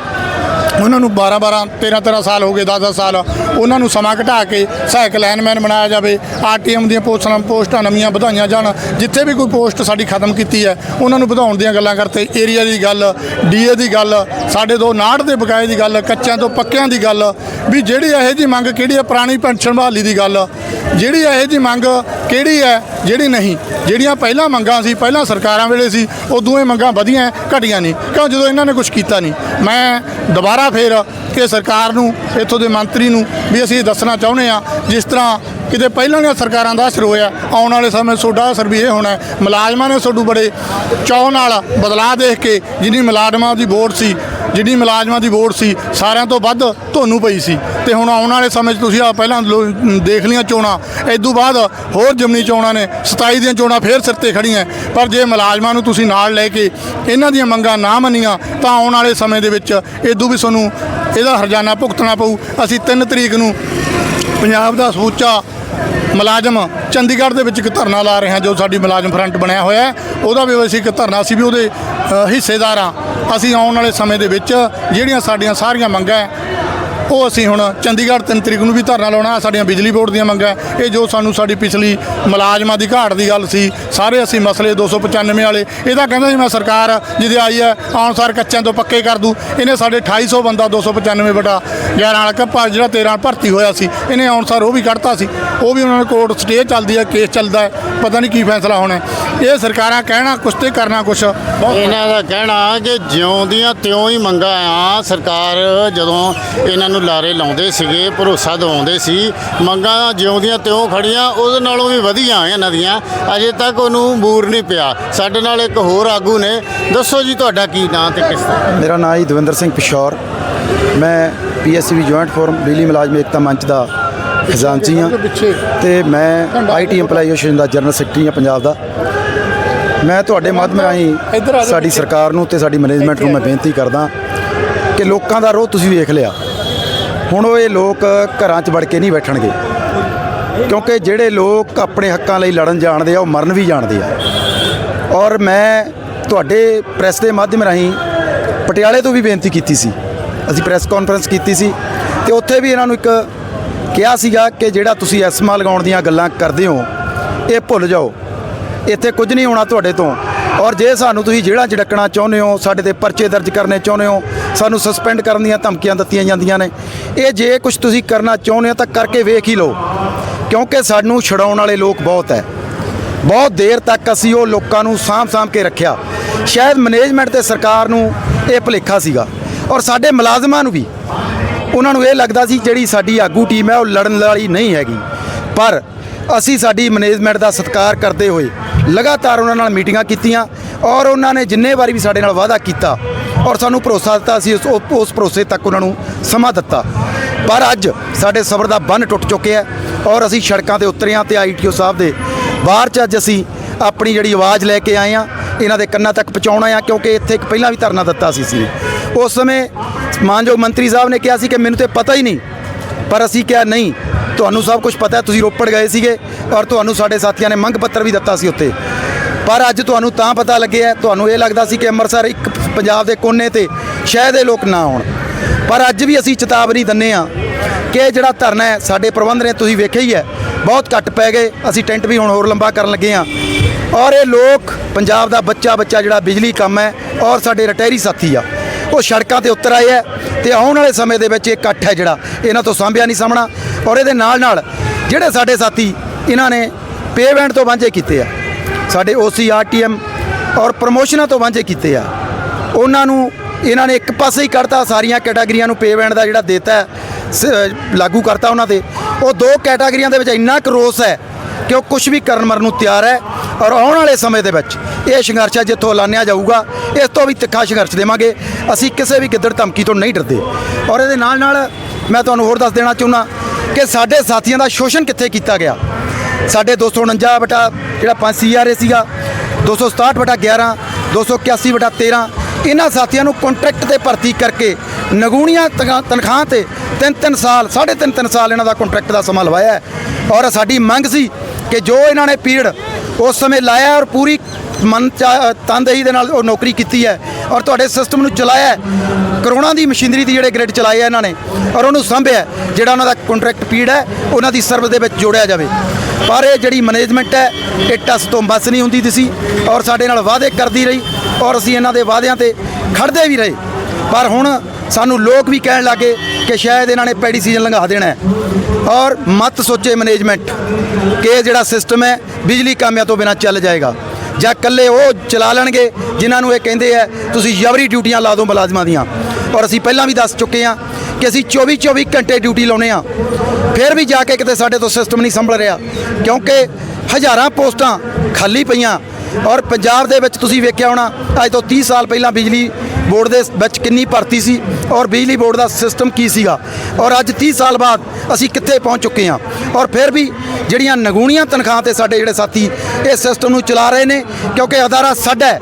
ਉਹਨਾਂ ਨੂੰ 12 12 13 13 ਸਾਲ ਹੋ ਗਏ 10 10 ਸਾਲ। ਉਹਨਾਂ ਨੂੰ ਸਮਾਂ ਘਟਾ ਕੇ ਸਹਾਇਕ ਲਾਈਨਮੈਨ ਬਣਾਇਆ ਜਾਵੇ ਆਰਟੀਐਮ ਦੀਆਂ ਪੋਸਟਾਂ ਪੋਸਟਾਂ ਨਵੀਆਂ ਵਧਾਈਆਂ ਜਾਣ ਜਿੱਥੇ ਵੀ ਕੋਈ ਪੋਸਟ ਸਾਡੀ ਖਤਮ ਕੀਤੀ ਹੈ ਉਹਨਾਂ ਨੂੰ ਵਧਾਉਣ ਦੀਆਂ ਗੱਲਾਂ ਕਰਤੇ ਏਰੀਆ ਦੀ ਗੱਲ ਡੀਏ ਦੀ ਗੱਲ ਸਾਡੇ ਦੋ ਨਾੜ ਦੇ ਬਕਾਏ ਦੀ ਗੱਲ ਕੱਚਿਆਂ ਤੋਂ ਪੱਕਿਆਂ ਦੀ ਗੱਲ ਵੀ ਜਿਹੜੀ ਇਹੋ ਜੀ ਮੰਗ ਕਿਹੜੀ ਹੈ ਪੁਰਾਣੀ ਪੈਨਸ਼ਨ ਬਹਾਲੀ ਦੀ ਗੱਲ ਜਿਹੜੀ ਇਹੋ ਜੀ ਮੰਗ ਕਿਹੜੀ ਹੈ ਜਿਹੜੀ ਨਹੀਂ ਜਿਹੜੀਆਂ ਪਹਿਲਾਂ ਮੰਗਾਂ ਸੀ ਪਹਿਲਾਂ ਸਰਕਾਰਾਂ ਵੇਲੇ ਸੀ ਉਦੋਂ ਇਹ ਮੰਗਾਂ ਵਧੀਆਂ ਹੈ, ਘਟੀਆਂ ਨਹੀਂ ਕਿਉਂ ਜਦੋਂ ਇਹਨਾਂ ਨੇ ਕੁਝ ਕੀਤਾ ਨਹੀਂ? ਮੈਂ ਦੁਬਾਰਾ ਫੇਰ ਕਿ ਸਰਕਾਰ ਨੂੰ, ਇੱਥੋਂ ਦੇ ਮੰਤਰੀ ਨੂੰ ਵੀ ਅਸੀਂ ਇਹ ਦੱਸਣਾ ਚਾਹੁੰਦੇ ਆ ਜਿਸ ਤਰ੍ਹਾਂ ਕਿਤੇ ਪਹਿਲਾਂ ਦੀਆਂ ਸਰਕਾਰਾਂ ਦਾ ਅਸਰ ਹੋਇਆ, ਆਉਣ ਵਾਲੇ ਸਮੇਂ 'ਚ ਤੁਹਾਡਾ ਅਸਰ ਵੀ ਇਹ ਹੋਣਾ ਮੁਲਾਜ਼ਮਾਂ ਨੇ ਤੁਹਾਨੂੰ ਬੜੇ ਚਾਅ ਨਾਲ ਬਦਲਾਅ ਦੇਖ ਕੇ ਜਿੰਨੀ ਮੁਲਾਜ਼ਮਾਂ ਦੀ ਵੋਟ ਸੀ, ਜਿੰਨੀ ਮੁਲਾਜ਼ਮਾਂ ਦੀ ਵੋਟ ਸੀ, ਸਾਰਿਆਂ ਤੋਂ ਵੱਧ ਤੁਹਾਨੂੰ ਪਈ ਸੀ। ਤੇ ਹੁਣ ਆਉਣ ਵਾਲੇ ਸਮੇਂ 'ਚ ਤੁਸੀਂ ਆ ਪਹਿਲਾਂ ਲੋ- ਦੇਖ ਲੀਆਂ ਚੋਣਾਂ ਤੋਂ ਬਾਅਦ ਹੋਰ ਜਮਨੀ ਚੋਣਾਂ ਨੇ 27 ਦੀਆਂ ਚੋਣਾਂ ਫੇਰ ਸਿਰ ਤੇ ਖੜੀਆਂ ਪਰ ਜੇ ਮੁਲਾਜ਼ਮਾਂ ਨੂੰ ਤੁਸੀਂ ਨਾਲ ਲੈ ਕੇ ਇਹਨਾਂ ਦੀਆਂ ਮੰਗਾਂ ਨਾ ਮੰਨੀਆਂ, ਤਾਂ ਆਉਣ ਵਾਲੇ ਸਮੇਂ ਦੇ ਵਿੱਚ ਤੋਂ ਵੀ ਤੁਹਾਨੂੰ ਇਹਦਾ ਹਰਜਾਨਾ ਭੁਗਤਣਾ ਪਊ। ਅਸੀਂ 3 ਤਰੀਕ ਨੂੰ ਪੰਜਾਬ ਦਾ ਸਮੁੱਚਾ ਮੁਲਾਜ਼ਮ ਚੰਡੀਗੜ੍ਹ ਦੇ ਵਿੱਚ ਇੱਕ ਧਰਨਾ ਲਾ ਰਹੇ ਹਾਂ ਜੋ ਸਾਡੀ ਮੁਲਾਜ਼ਮ ਫਰੰਟ ਬਣਿਆ ਹੋਇਆ ਹੈ। ਉਹਦਾ ਵੀ ਅਸੀਂ ਇੱਕ ਧਰਨਾ ਸੀ ਵੀ ਉਹਦੇ ਹਿੱਸੇਦਾਰ ਹਾਂ। ਅਸੀਂ ਆਉਣ ਵਾਲੇ ਸਮੇਂ ਦੇ ਵਿੱਚ ਜਿਹੜੀਆਂ ਸਾਡੀਆਂ ਸਾਰੀਆਂ ਮੰਗਾਂ ਉਹ ਅਸੀਂ ਹੁਣ ਚੰਡੀਗੜ੍ਹ 3 ਤਰੀਕ ਨੂੰ ਵੀ ਧਰਨਾ ਲਾਉਣਾ ਸਾਡੀਆਂ ਬਿਜਲੀ ਬੋਰਡ ਦੀਆਂ ਮੰਗਾਂ, ਇਹ ਜੋ ਸਾਨੂੰ ਸਾਡੀ ਪਿਛਲੀ ਮੁਲਾਜ਼ਮਾਂ ਦੀ ਘਾਟ ਦੀ ਗੱਲ ਸੀ, ਸਾਰੇ ਅਸੀਂ ਮਸਲੇ 295 ਵਾਲੇ, ਇਹਦਾ ਕਹਿੰਦਾ ਜੀ ਮੈਂ ਸਰਕਾਰ ਜਿਹਦੇ ਆਈ ਹੈ ਆਨਸਾਰ ਕੱਚਿਆਂ ਤੋਂ ਪੱਕੇ ਕਰ ਦੂ ਇਹਨੇ ਸਾਡੇ 2800 ਬੰਦਾ 295 ਬਟਾ 11 ਵਾਲਾ ਕੱਪਾ, ਜਿਹੜਾ 13 ਭਰਤੀ ਹੋਇਆ ਸੀ, ਇਹਨੇ ਆਨਸਾਰ ਉਹ ਵੀ ਕੱਢਤਾ ਸੀ, ਉਹ ਵੀ ਉਹਨਾਂ ਨੇ ਕੋਰਟ ਸਟੇ ਚੱਲਦੀ ਹੈ, ਕੇਸ ਚੱਲਦਾ ਹੈ, ਪਤਾ ਨਹੀਂ ਕੀ ਫੈਸਲਾ ਹੋਣਾ ਇਹ ਸਰਕਾਰਾਂ ਕਹਿਣਾ ਕੁਛ ਤੇ ਕਰਨਾ ਕੁਛ। ਇਹਨਾਂ ਦਾ ਕਹਿਣਾ ਕਿ ਜਿਉਂ ਦੀਆਂ ਤਿਉਂ ਹੀ ਮੰਗਾਂ ਆ, ਸਰਕਾਰ ਜਦੋਂ ਇਹਨਾਂ ਨੂੰ ਲਾਰੇ ਲਾਉਂਦੇ ਸੀਗੇ ਭਰੋਸਾ ਦਿਵਾਉਂਦੇ ਸੀ। ਮੰਗਾਂ ਜਿਉਂ ਦੀਆਂ ਤਿਉਂ ਖੜੀਆਂ ਉਹਦੇ ਨਾਲੋਂ ਵੀ ਵਧੀਆ ਆ ਇਹਨਾਂ ਦੀਆਂ। ਅਜੇ ਤੱਕ ਉਹਨੂੰ ਬੂਰ ਨਹੀਂ ਪਿਆ। ਸਾਡੇ ਨਾਲ ਇੱਕ ਹੋਰ ਆਗੂ ਨੇ। ਦੱਸੋ ਜੀ ਤੁਹਾਡਾ ਕੀ ਨਾਂ ਤੇ ਕਿਸ ਤਰ੍ਹਾਂ? ਮੇਰਾ ਨਾਮ ਹੈ ਦਵਿੰਦਰ ਸਿੰਘ ਪਿਸ਼ੌਰ। ਮੈਂ ਪੀਐਸਸੀਬੀ ਜੁਆਇੰਟ ਫੋਰਮ ਬਿਜਲੀ ਮੁਲਾਜ਼ਮ ਏਕਤਾ ਮੰਚ ਦਾ ਖਜ਼ਾਨਚੀ ਹਾਂ। ਤੇ ਮੈਂ ਆਈਟੀ ਐਸੋਸੀਏਸ਼ਨ ਦਾ ਜਨਰਲ ਸੈਕਟਰੀ ਹਾਂ ਪੰਜਾਬ ਦਾ। ਮੈਂ ਤੁਹਾਡੇ ਮਾਧਿਅਮ ਰਾਹੀਂ ਸਾਡੀ। ਸਰਕਾਰ ਨੂੰ ਤੇ ਸਾਡੀ ਮੈਨੇਜਮੈਂਟ ਨੂੰ ਮੈਂ ਬੇਨਤੀ ਕਰਦਾ ਕਿ ਲੋਕਾਂ ਦਾ ਰੋਹ ਤੁਸੀਂ ਵੇਖ ਲਿਆ। ਹੁਣ ਉਹ ਇਹ ਲੋਕ ਘਰਾਂ 'ਚ ਵੜ ਕੇ ਨਹੀਂ ਬੈਠਣਗੇ। ਕਿਉਂਕਿ ਜਿਹੜੇ ਲੋਕ ਆਪਣੇ ਹੱਕਾਂ ਲਈ ਲੜਨ ਜਾਣਦੇ ਆ, ਉਹ ਮਰਨ ਵੀ ਜਾਣਦੇ ਆ। ਔਰ ਮੈਂ ਤੁਹਾਡੇ ਪ੍ਰੈਸ ਦੇ ਮਾਧਿਅਮ ਰਾਹੀਂ ਪਟਿਆਲੇ ਤੋਂ ਵੀ ਬੇਨਤੀ ਕੀਤੀ ਸੀ। ਅਸੀਂ ਪ੍ਰੈਸ ਕਾਨਫਰੰਸ ਕੀਤੀ ਸੀ ਤੇ ਉੱਥੇ ਵੀ ਇਹਨਾਂ ਨੂੰ ਇੱਕ ਕਿਹਾ ਸੀਗਾ ਕਿ ਜਿਹੜਾ ਤੁਸੀਂ ਐਸਮਾ ਲਗਾਉਣ ਦੀਆਂ ਗੱਲਾਂ ਕਰਦੇ ਹੋ, ਇਹ ਭੁੱਲ ਜਾਓ। ਇੱਥੇ ਕੁਝ ਨਹੀਂ ਹੋਣਾ ਤੁਹਾਡੇ ਤੋਂ। ਔਰ ਜੇ ਸਾਨੂੰ ਤੁਸੀਂ ਜਿਹੜਾ 'ਚ ਚਾਹੁੰਦੇ ਹੋ, ਸਾਡੇ ਤੇ ਪਰਚੇ ਦਰਜ ਕਰਨੇ ਚਾਹੁੰਦੇ ਹੋ, ਸਾਨੂੰ ਸਸਪੈਂਡ ਕਰਨ ਦੀਆਂ ਧਮਕੀਆਂ ਦਿੱਤੀਆਂ ਜਾਂਦੀਆਂ ਨੇ ਇਹ ਜੇ ਕੁਝ ਤੁਸੀਂ ਕਰਨਾ ਚਾਹੁੰਦੇ ਹੋ ਤਾਂ ਕਰਕੇ ਵੇਖ ਹੀ ਲਓ। ਕਿਉਂਕਿ ਸਾਨੂੰ ਛਡਾਉਣ ਵਾਲੇ ਲੋਕ ਬਹੁਤ ਹੈ। ਬਹੁਤ ਦੇਰ ਤੱਕ ਅਸੀਂ ਉਹ ਲੋਕਾਂ ਨੂੰ ਸਾਂਭ-ਸਾਂਭ ਕੇ ਰੱਖਿਆ। ਸ਼ਾਇਦ ਮੈਨੇਜਮੈਂਟ ਤੇ ਸਰਕਾਰ ਨੂੰ ਇਹ ਭੁਲੇਖਾ ਸੀਗਾ। ਔਰ ਸਾਡੇ ਮੁਲਾਜ਼ਮਾਂ ਨੂੰ ਵੀ। ਉਹਨਾਂ ਨੂੰ ਇਹ ਲੱਗਦਾ ਸੀ ਜਿਹੜੀ ਸਾਡੀ ਆਗੂ ਟੀਮ ਹੈ ਉਹ ਲੜਨ ਵਾਲੀ ਨਹੀਂ ਹੈਗੀ। ਪਰ ਅਸੀਂ ਸਾਡੀ ਮੈਨੇਜਮੈਂਟ ਦਾ ਸਤਿਕਾਰ ਕਰਦੇ ਹੋਏ ਲਗਾਤਾਰ ਉਹਨਾਂ ਨਾਲ ਮੀਟਿੰਗਾਂ ਕੀਤੀਆਂ। ਔਰ ਉਹਨਾਂ ਨੇ ਜਿੰਨੇ ਵਾਰੀ ਵੀ ਸਾਡੇ ਨਾਲ ਵਾਅਦਾ ਕੀਤਾ ਔਰ ਸਾਨੂੰ ਭਰੋਸਾ ਦਿੱਤਾ ਅਸੀਂ ਉਸ ਉਸ ਭਰੋਸੇ ਤੱਕ ਉਹਨਾਂ ਨੂੰ ਸਮਾਂ ਦਿੱਤਾ। ਪਰ ਅੱਜ ਸਾਡੇ ਸਬਰ ਦਾ ਬੰਨ ਟੁੱਟ ਚੁੱਕਿਆ ਔਰ ਅਸੀਂ ਸੜਕਾਂ ਤੇ ਉਤਰੇ ਹਾਂ ਤੇ ਆਈਟੀਓ ਸਾਹਿਬ ਦੇ ਬਾਹਰ ਚ ਅੱਜ ਅਸੀਂ ਆਪਣੀ ਜਿਹੜੀ ਆਵਾਜ਼ ਲੈ ਕੇ ਆਏ ਹਾਂ, ਇਹਨਾਂ ਦੇ ਕੰਨਾਂ ਤੱਕ ਪਹੁੰਚਾਉਣਾ ਆ ਕਿਉਂਕਿ ਇੱਥੇ ਇੱਕ ਪਹਿਲਾਂ ਵੀ ਧਰਨਾ ਦਿੱਤਾ ਸੀ ਸੀ ਉਸ ਸਮੇਂ ਮਾਨਯੋਗ ਮੰਤਰੀ ਸਾਹਿਬ ਨੇ ਕਿਹਾ ਸੀ ਕਿ ਮੈਨੂੰ ਤੇ ਪਤਾ ਹੀ ਨਹੀਂ, ਪਰ ਅਸੀਂ ਕਿਹਾ, ਨਹੀਂ, ਤੁਹਾਨੂੰ ਸਭ ਕੁਝ ਪਤਾ ਹੈ, ਤੁਸੀਂ ਰੋਪੜ ਗਏ ਸੀਗੇ ਔਰ ਤੁਹਾਨੂੰ ਸਾਡੇ ਸਾਥੀਆਂ ਨੇ ਮੰਗ ਪੱਤਰ ਵੀ ਦਿੱਤਾ ਸੀ ਉੱਤੇ ਪਰ ਅੱਜ ਤੁਹਾਨੂੰ ਤਾਂ ਪਤਾ ਲੱਗਿਆ, ਤੁਹਾਨੂੰ ਇਹ ਲੱਗਦਾ ਸੀ ਕਿ ਅੰਮ੍ਰਿਤਸਰ ਇੱਕ ਪੰਜਾਬ ਦੇ ਕੋਨੇ ਤੇ ਸ਼ਹਿਰ ਦੇ ਲੋਕ ਨਾ ਆਉਣ। ਪਰ ਅੱਜ ਵੀ ਅਸੀਂ ਚੇਤਾਵਨੀ ਦਿੰਨੇ ਆ ਕਿ ਜਿਹੜਾ ਧਰਨਾ ਹੈ, ਸਾਡੇ ਪ੍ਰਬੰਧ ਨੇ ਤੁਸੀਂ ਵੇਖਿਆ ਹੀ ਹੈ, ਬਹੁਤ ਘੱਟ ਪੈ ਗਏ। ਅਸੀਂ ਟੈਂਟ ਵੀ ਹੁਣ ਹੋਰ ਲੰਬਾ ਕਰਨ ਲੱਗੇ ਆ ਔਰ ਇਹ ਲੋਕ, ਪੰਜਾਬ ਦਾ ਬੱਚਾ ਬੱਚਾ ਜਿਹੜਾ ਬਿਜਲੀ ਕੰਮ ਹੈ, ਔਰ ਸਾਡੇ ਰਟੈਰੀ ਸਾਥੀ ਆ, ਉਹ ਸੜਕਾਂ ਤੇ ਉਤਰ ਆਏ ਹੈ ਤੇ ਆਉਣ ਵਾਲੇ ਸਮੇਂ ਦੇ ਵਿੱਚ ਇਹ ਇਕੱਠ ਹੈ ਜਿਹੜਾ, ਇਹਨਾਂ ਤੋਂ ਸਾਂਭਿਆ ਨਹੀਂ ਸਾਹਮਣਾ। ਔਰ ਇਹਦੇ ਨਾਲ ਨਾਲ ਜਿਹੜੇ ਸਾਡੇ ਸਾਥੀ, ਇਹਨਾਂ ਨੇ ਪੇਵੈਂਟ ਤੋਂ ਵਾਂਝੇ ਕੀਤੇ ਆ। ਸਾਡੇ ਓਸੀ ਆਰਟੀਐਮ ਔਰ ਪ੍ਰਮੋਸ਼ਨਾਂ ਤੋਂ ਵਾਂਝੇ ਕੀਤੇ ਆ। ਉਹਨਾਂ ਨੂੰ, ਇਹਨਾਂ ਨੇ ਇੱਕ ਪਾਸੇ ਹੀ ਕਰਤਾ, ਸਾਰੀਆਂ ਕੈਟਾਗਰੀਆਂ ਨੂੰ ਪੇਮੈਂਟ ਦਾ ਜਿਹੜਾ ਦਿੱਤਾ ਸ- ਲਾਗੂ ਕਰਤਾ ਉਹਨਾਂ ਤੇ। ਉਹ ਦੋ ਕੈਟਾਗਰੀਆਂ ਦੇ ਵਿੱਚ ਇੰਨਾ ਕੁ ਰੋਸ ਹੈ ਕਿ ਉਹ ਕੁਝ ਵੀ ਕਰਨ ਮਰਨ ਨੂੰ ਤਿਆਰ ਹੈ ਔਰ ਆਉਣ ਵਾਲੇ ਸਮੇਂ ਦੇ ਵਿੱਚ ਇਹ ਸੰਘਰਸ਼ ਹੈ ਜਿੱਥੋਂ ਐਲਾਨਿਆ ਜਾਊਗਾ, ਇਸ ਤੋਂ ਵੀ ਤਿੱਖਾ ਸੰਘਰਸ਼ ਦੇਵਾਂਗੇ। ਅਸੀਂ ਕਿਸੇ ਵੀ ਗਿੱਦੜ ਧਮਕੀ ਤੋਂ ਨਹੀਂ ਡਰਦੇ। ਔਰ ਇਹਦੇ ਨਾਲ ਨਾਲ ਮੈਂ ਤੁਹਾਨੂੰ ਹੋਰ ਦੱਸ ਦੇਣਾ ਚਾਹੁੰਦਾ ਕਿ ਸਾਡੇ ਸਾਥੀਆਂ ਦਾ ਸ਼ੋਸ਼ਣ ਕਿੱਥੇ ਕੀਤਾ ਗਿਆ? ਸਾਡੇ 249 ਬਟਾ ਜਿਹੜਾ 5 ਸੀਆਰਏ ਸੀਗਾ 267 ਬਟਾ 11 281 ਬਟਾ 13 ਇਹਨਾਂ ਸਾਥੀਆਂ ਨੂੰ ਕੰਟਰੈਕਟ ਤੇ ਭਰਤੀ ਕਰਕੇ ਨਗੂਣੀਆਂ ਤਨਖਾਹ- ਤਨਖਾਹ ਤੇ ਤਿੰਨ ਤਿੰਨ ਸਾਲ, ਸਾਢੇ ਤਿੰਨ ਤਿੰਨ ਸਾਲ ਇਹਨਾਂ ਦਾ ਕੰਟਰੈਕਟ ਦਾ ਸਮਾਂ ਲਵਾਇਆ ਔਰ ਸਾਡੀ ਮੰਗ ਸੀ ਕਿ ਜੋ ਇਹਨਾਂ ਨੇ ਪੀਰੀਅਡ ਉਸ ਸਮੇਂ ਲਾਇਆ ਔਰ ਪੂਰੀ ਮਨ ਚਾ- ਤਨਦੇਹੀ ਦੇ ਨਾਲ ਉਹ ਨੌਕਰੀ ਕੀਤੀ ਹੈ ਔਰ ਤੁਹਾਡੇ ਸਿਸਟਮ ਨੂੰ ਚਲਾਇਆ ਹੈ। ਕਰੋਨਾ ਦੀ ਮਸ਼ੀਨਰੀ ਦੀ ਜਿਹੜੇ ਗ੍ਰਿਡ ਚਲਾਏ ਆ ਇਹਨਾਂ ਨੇ ਔਰ ਉਹਨੂੰ ਸੰਭਿਆ ਜਿਹੜਾ ਉਹਨਾਂ ਦਾ ਕੰਟਰੈਕਟ ਪੀੜ ਹੈ, ਉਹਨਾਂ ਦੀ ਸਰਵਿਸ ਦੇ ਵਿੱਚ ਜੋੜਿਆ ਜਾਵੇ। ਪਰ ਇਹ ਜਿਹੜੀ ਮੈਨੇਜਮੈਂਟ ਹੈ, ਇਹ ਟਸ ਤੋਂ ਬਸ ਨਹੀਂ ਹੁੰਦੀ ਸੀ ਔਰ ਸਾਡੇ ਨਾਲ ਵਾਅਦੇ ਕਰਦੀ ਰਹੀ ਔਰ ਅਸੀਂ ਇਹਨਾਂ ਦੇ ਵਾਅਦਿਆਂ ਤੇ ਖੜਦੇ ਵੀ ਰਹੇ। ਪਰ ਹੁਣ ਸਾਨੂੰ ਲੋਕ ਵੀ ਕਹਿਣ ਲੱਗੇ ਕਿ ਸ਼ਾਇਦ ਇਹਨਾਂ ਨੇ ਪੈੜੀ ਸੀਜ਼ਨ ਲੰਘਾ ਦੇਣਾ ਹੈ। ਔਰ ਮਤ ਸੋਚੇ ਮੈਨੇਜਮੈਂਟ ਕਿ ਇਹ ਜਿਹੜਾ ਸਿਸਟਮ ਹੈ, ਬਿਜਲੀ ਕਾਮਿਆਂ ਤੋਂ ਬਿਨਾਂ ਚੱਲ ਜਾਏਗਾ। ਜਾਂ ਇਕੱਲੇ ਉਹ ਚਲਾ ਲੈਣਗੇ ਜਿਨ੍ਹਾਂ ਨੂੰ ਇਹ ਕਹਿੰਦੇ ਆ, ਤੁਸੀਂ ਜਬਰੀ ਡਿਊਟੀਆਂ ਲਾ ਦਿਓ ਮੁਲਾਜ਼ਮਾਂ ਦੀਆਂ। ਔਰ ਅਸੀਂ ਪਹਿਲਾਂ ਵੀ ਦੱਸ ਚੁੱਕੇ ਹਾਂ ਕਿ ਅਸੀਂ 24 24 ਘੰਟੇ ਡਿਊਟੀ ਲਾਉਨੇ ਆ ਫਿਰ ਵੀ ਜਾ ਕੇ ਕਿਤੇ ਸਾਡੇ ਤੋਂ ਸਿਸਟਮ ਨਹੀਂ ਸੰਭਲ ਰਿਹਾ। ਕਿਉਂਕਿ ਹਜ਼ਾਰਾਂ ਪੋਸਟਾਂ ਖਾਲੀ ਪਈਆਂ। ਔਰ ਪੰਜਾਬ ਦੇ ਵਿੱਚ ਤੁਸੀਂ ਵੇਖਿਆ ਹੋਣਾ, ਅੱਜ ਤੋਂ 30 ਸਾਲ ਪਹਿਲਾਂ ਬਿਜਲੀ ਬੋਰਡ ਦੇ ਵਿੱਚ ਕਿੰਨੀ ਭਰਤੀ ਸੀ ਔਰ ਬਿਜਲੀ ਬੋਰਡ ਦਾ ਸਿਸਟਮ ਕੀ ਸੀਗਾ। ਔਰ ਅੱਜ 30 ਸਾਲ ਬਾਅਦ ਅਸੀਂ ਕਿੱਥੇ ਪਹੁੰਚ ਚੁੱਕੇ ਹਾਂ। ਔਰ ਫਿਰ ਵੀ ਜਿਹੜੀਆਂ ਨਗੂਣੀਆਂ ਤਨਖਾਹ ਤੇ ਸਾਡੇ ਜਿਹੜੇ ਸਾਥੀ, ਇਹ ਸਿਸਟਮ ਨੂੰ ਚਲਾ ਰਹੇ ਨੇ। ਕਿਉਂਕਿ ਅਦਾਰਾ ਸਾਡਾ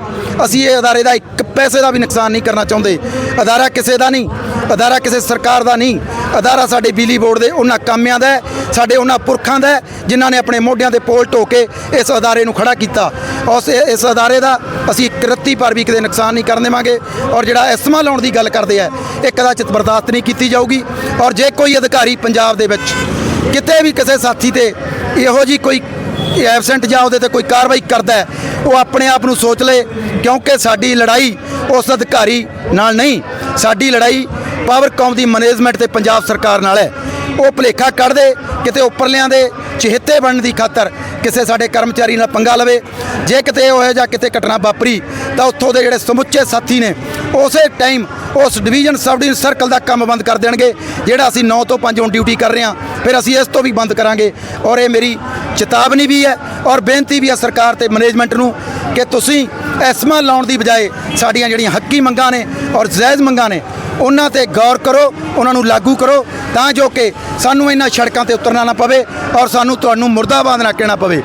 ਅਸੀਂ ਇਹ ਅਦਾਰੇ ਦਾ ਇੱਕ ਪੈਸੇ ਦਾ ਵੀ ਨੁਕਸਾਨ ਨਹੀਂ ਕਰਨਾ ਚਾਹੁੰਦੇ। ਅਦਾਰਾ ਕਿਸੇ ਦਾ ਨਹੀਂ, ਅਦਾਰਾ ਕਿਸੇ ਸਰਕਾਰ ਦਾ ਨਹੀਂ। ਅਦਾਰਾ ਸਾਡੇ ਬਿਜਲੀ ਬੋਰਡ ਦੇ ਉਹਨਾਂ ਕਾਮਿਆਂ ਦਾ ਸਾਡੇ ਉਹਨਾਂ ਪੁਰਖਾਂ ਦਾ ਜਿਨ੍ਹਾਂ ਨੇ ਆਪਣੇ ਮੋਢਿਆਂ ਤੇ ਪੋਲ ਢੋ ਕੇ ਇਸ ਅਦਾਰੇ ਨੂੰ ਖੜਾ ਕੀਤਾ। ਉਸ ਇਸ ਅਦਾਰੇ ਦਾ ਅਸੀਂ ਇੱਕ ਰੱਤੀ ਪਰ ਵੀ ਕਿਤੇ ਨੁਕਸਾਨ ਨਹੀਂ ਕਰਨ ਦੇਵਾਂਗੇ। ਔਰ ਜਿਹੜਾ ਐਸਮਾ ਲਾਉਣ ਦੀ ਗੱਲ ਕਰਦੇ ਆ, ਇਹ ਕਦਾਚਿਤ ਬਰਦਾਸ਼ਤ ਨਹੀਂ ਕੀਤੀ ਜਾਊਗੀ। ਔਰ ਜੇ ਕੋਈ ਅਧਿਕਾਰੀ ਪੰਜਾਬ ਦੇ ਵਿੱਚ ਕਿਤੇ ਵੀ ਕਿਸੇ ਸਾਥੀ ਤੇ ਇਹੋ ਜੀ ਕੋਈ ਐਬਸੈਂਟ ਜਾਂ ਉਹਦੇ ਤੇ ਕੋਈ ਕਾਰਵਾਈ ਕਰਦਾ ਉਹ ਆਪਣੇ ਆਪ ਨੂੰ ਸੋਚ ਲਏ, ਕਿਉਂਕਿ ਸਾਡੀ ਲੜਾਈ ਉਸ ਅਧਿਕਾਰੀ ਨਾਲ ਨਹੀਂ। ਸਾਡੀ ਲੜਾਈ ਪਾਵਰਕਾਮ ਦੀ ਮੈਨੇਜਮੈਂਟ ਤੇ ਪੰਜਾਬ ਸਰਕਾਰ ਨਾਲ ਹੈ। ਉਹ ਭੁਲੇਖਾ ਕੱਢਦੇ, ਕਿਤੇ ਉੱਪਰਲਿਆਂ ਦੇ ਚਿਹਤੇ ਬਣਨ ਦੀ ਖਾਤਰ ਕਿਸੇ ਸਾਡੇ ਕਰਮਚਾਰੀ ਨਾਲ ਪੰਗਾ ਲਵੇ। ਜੇ ਕਿਤੇ ਉਹ ਜਾਂ ਕਿਤੇ ਘਟਨਾ ਵਾਪਰੀ, ਤਾਂ ਉੱਥੋਂ ਦੇ ਜਿਹੜੇ ਸਮੁੱਚੇ ਸਾਥੀ ਨੇ, ਉਸੇ ਟਾਈਮ ਉਸ ਡਿਵੀਜ਼ਨ ਸਬ ਡਿਵੀਜ਼ਨ ਸਰਕਲ ਦਾ ਕੰਮ ਬੰਦ ਕਰ ਦੇਣਗੇ, ਜਿਹੜਾ ਅਸੀਂ 9 ਤੋਂ 5 ਹੁਣ ਡਿਊਟੀ ਕਰ ਰਹੇ ਹਾਂ। ਫਿਰ ਅਸੀਂ ਇਸ ਤੋਂ ਵੀ ਬੰਦ ਕਰਾਂਗੇ। ਔਰ ਇਹ ਮੇਰੀ ਚੇਤਾਵਨੀ ਵੀ ਹੈ ਔਰ ਬੇਨਤੀ ਵੀ ਹੈ ਸਰਕਾਰ ਤੇ ਮੈਨੇਜਮੈਂਟ ਨੂੰ ਕਿ ਤੁਸੀਂ ਐਸਮਾ ਲਾਉਣ ਦੀ ਬਜਾਏ ਸਾਡੀਆਂ ਜਿਹੜੀਆਂ ਹੱਕੀ ਮੰਗਾਂ ਨੇ ਔਰ ਜਾਇਜ਼ ਮੰਗਾਂ ਨੇ, ਉਹਨਾਂ ਤੇ ਗੌਰ ਕਰੋ, ਉਹਨਾਂ ਨੂੰ ਲਾਗੂ ਕਰੋ, ਤਾਂ ਜੋ ਕਿ ਸਾਨੂੰ ਇਹਨਾਂ ਸੜਕਾਂ ਤੇ ਉਤਰਨਾ ਨਾ ਪਵੇ ਔਰ ਸਾਨੂੰ ਤੁਹਾਨੂੰ ਮੁਰਦਾਬਾਦ ਨਾ ਕਹਿਣਾ ਪਵੇ।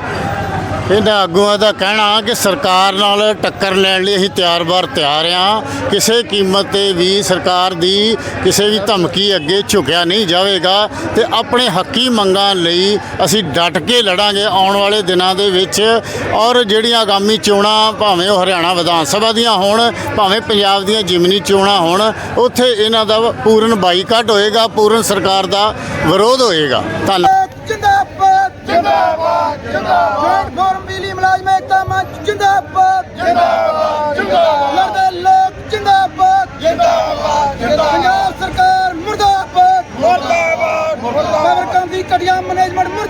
ਇਹਨਾਂ ਆਗੂਆਂ ਦਾ ਕਹਿਣਾ ਕਿ ਸਰਕਾਰ ਨਾਲ ਟੱਕਰ ਲੈਣ ਲਈ ਅਸੀਂ ਤਿਆਰ-ਬਾਰ ਤਿਆਰ ਹਾਂ। ਕਿਸੇ ਕੀਮਤ ਤੇ ਵੀ ਸਰਕਾਰ ਦੀ ਕਿਸੇ ਵੀ ਧਮਕੀ ਅੱਗੇ ਝੁਕਿਆ ਨਹੀਂ ਜਾਵੇਗਾ ਤੇ ਆਪਣੇ ਹੱਕੀ ਮੰਗਾਂ ਲਈ ਅਸੀਂ ਡਟ ਕੇ ਲੜਾਂਗੇ ਆਉਣ ਵਾਲੇ ਦਿਨਾਂ ਦੇ ਵਿੱਚ। ਔਰ ਜਿਹੜੀਆਂ ਆਗਾਮੀ ਚੋਣਾਂ ਭਾਵੇਂ ਉਹ ਹਰਿਆਣਾ ਵਿਧਾਨ ਸਭਾ ਦੀਆਂ ਹੋਣ, ਭਾਵੇਂ ਪੰਜਾਬ ਦੀਆਂ ਜਿਮਨੀ ਚੋਣਾਂ ਹੋਣ, ਉੱਥੇ ਇਹਨਾਂ ਦਾ ਪੂਰਨ ਬਾਈਕਾਟ ਹੋਏਗਾ, ਪੂਰਨ ਸਰਕਾਰ ਦਾ ਵਿਰੋਧ ਹੋਏਗਾ। ਧੰਨਵਾਦ। ਜਿੰਦਾਬਾਦ ਜਿੰਦਾਬਾਦ ਜਿੰਦਾਬਾਦ। ਫੋਰਮ ਬਿਜਲੀ ਮੁਲਾਜ਼ਮ ਏਕਤਾ ਮੰਚ ਜਿੰਦਾਬਾਦ ਜਿੰਦਾਬਾਦ। ਜਿੰਦਾਬਾਦ ਲੜਦੇ ਲੋਕ ਜਿੰਦਾਬਾਦ। ਜਿੰਦਾਬਾਦ ਜਿੰਦਾਬਾਦ। ਪੰਜਾਬ ਸਰਕਾਰ ਮੁਰਦਾਬਾਦ। ਮੁਰਦਾਬਾਦ ਮੁਰਦਾਬਾਦ। ਪਾਵਰ ਕਾਮ ਦੀ ਘਟੀਆ ਮੈਨੇਜਮੈਂਟ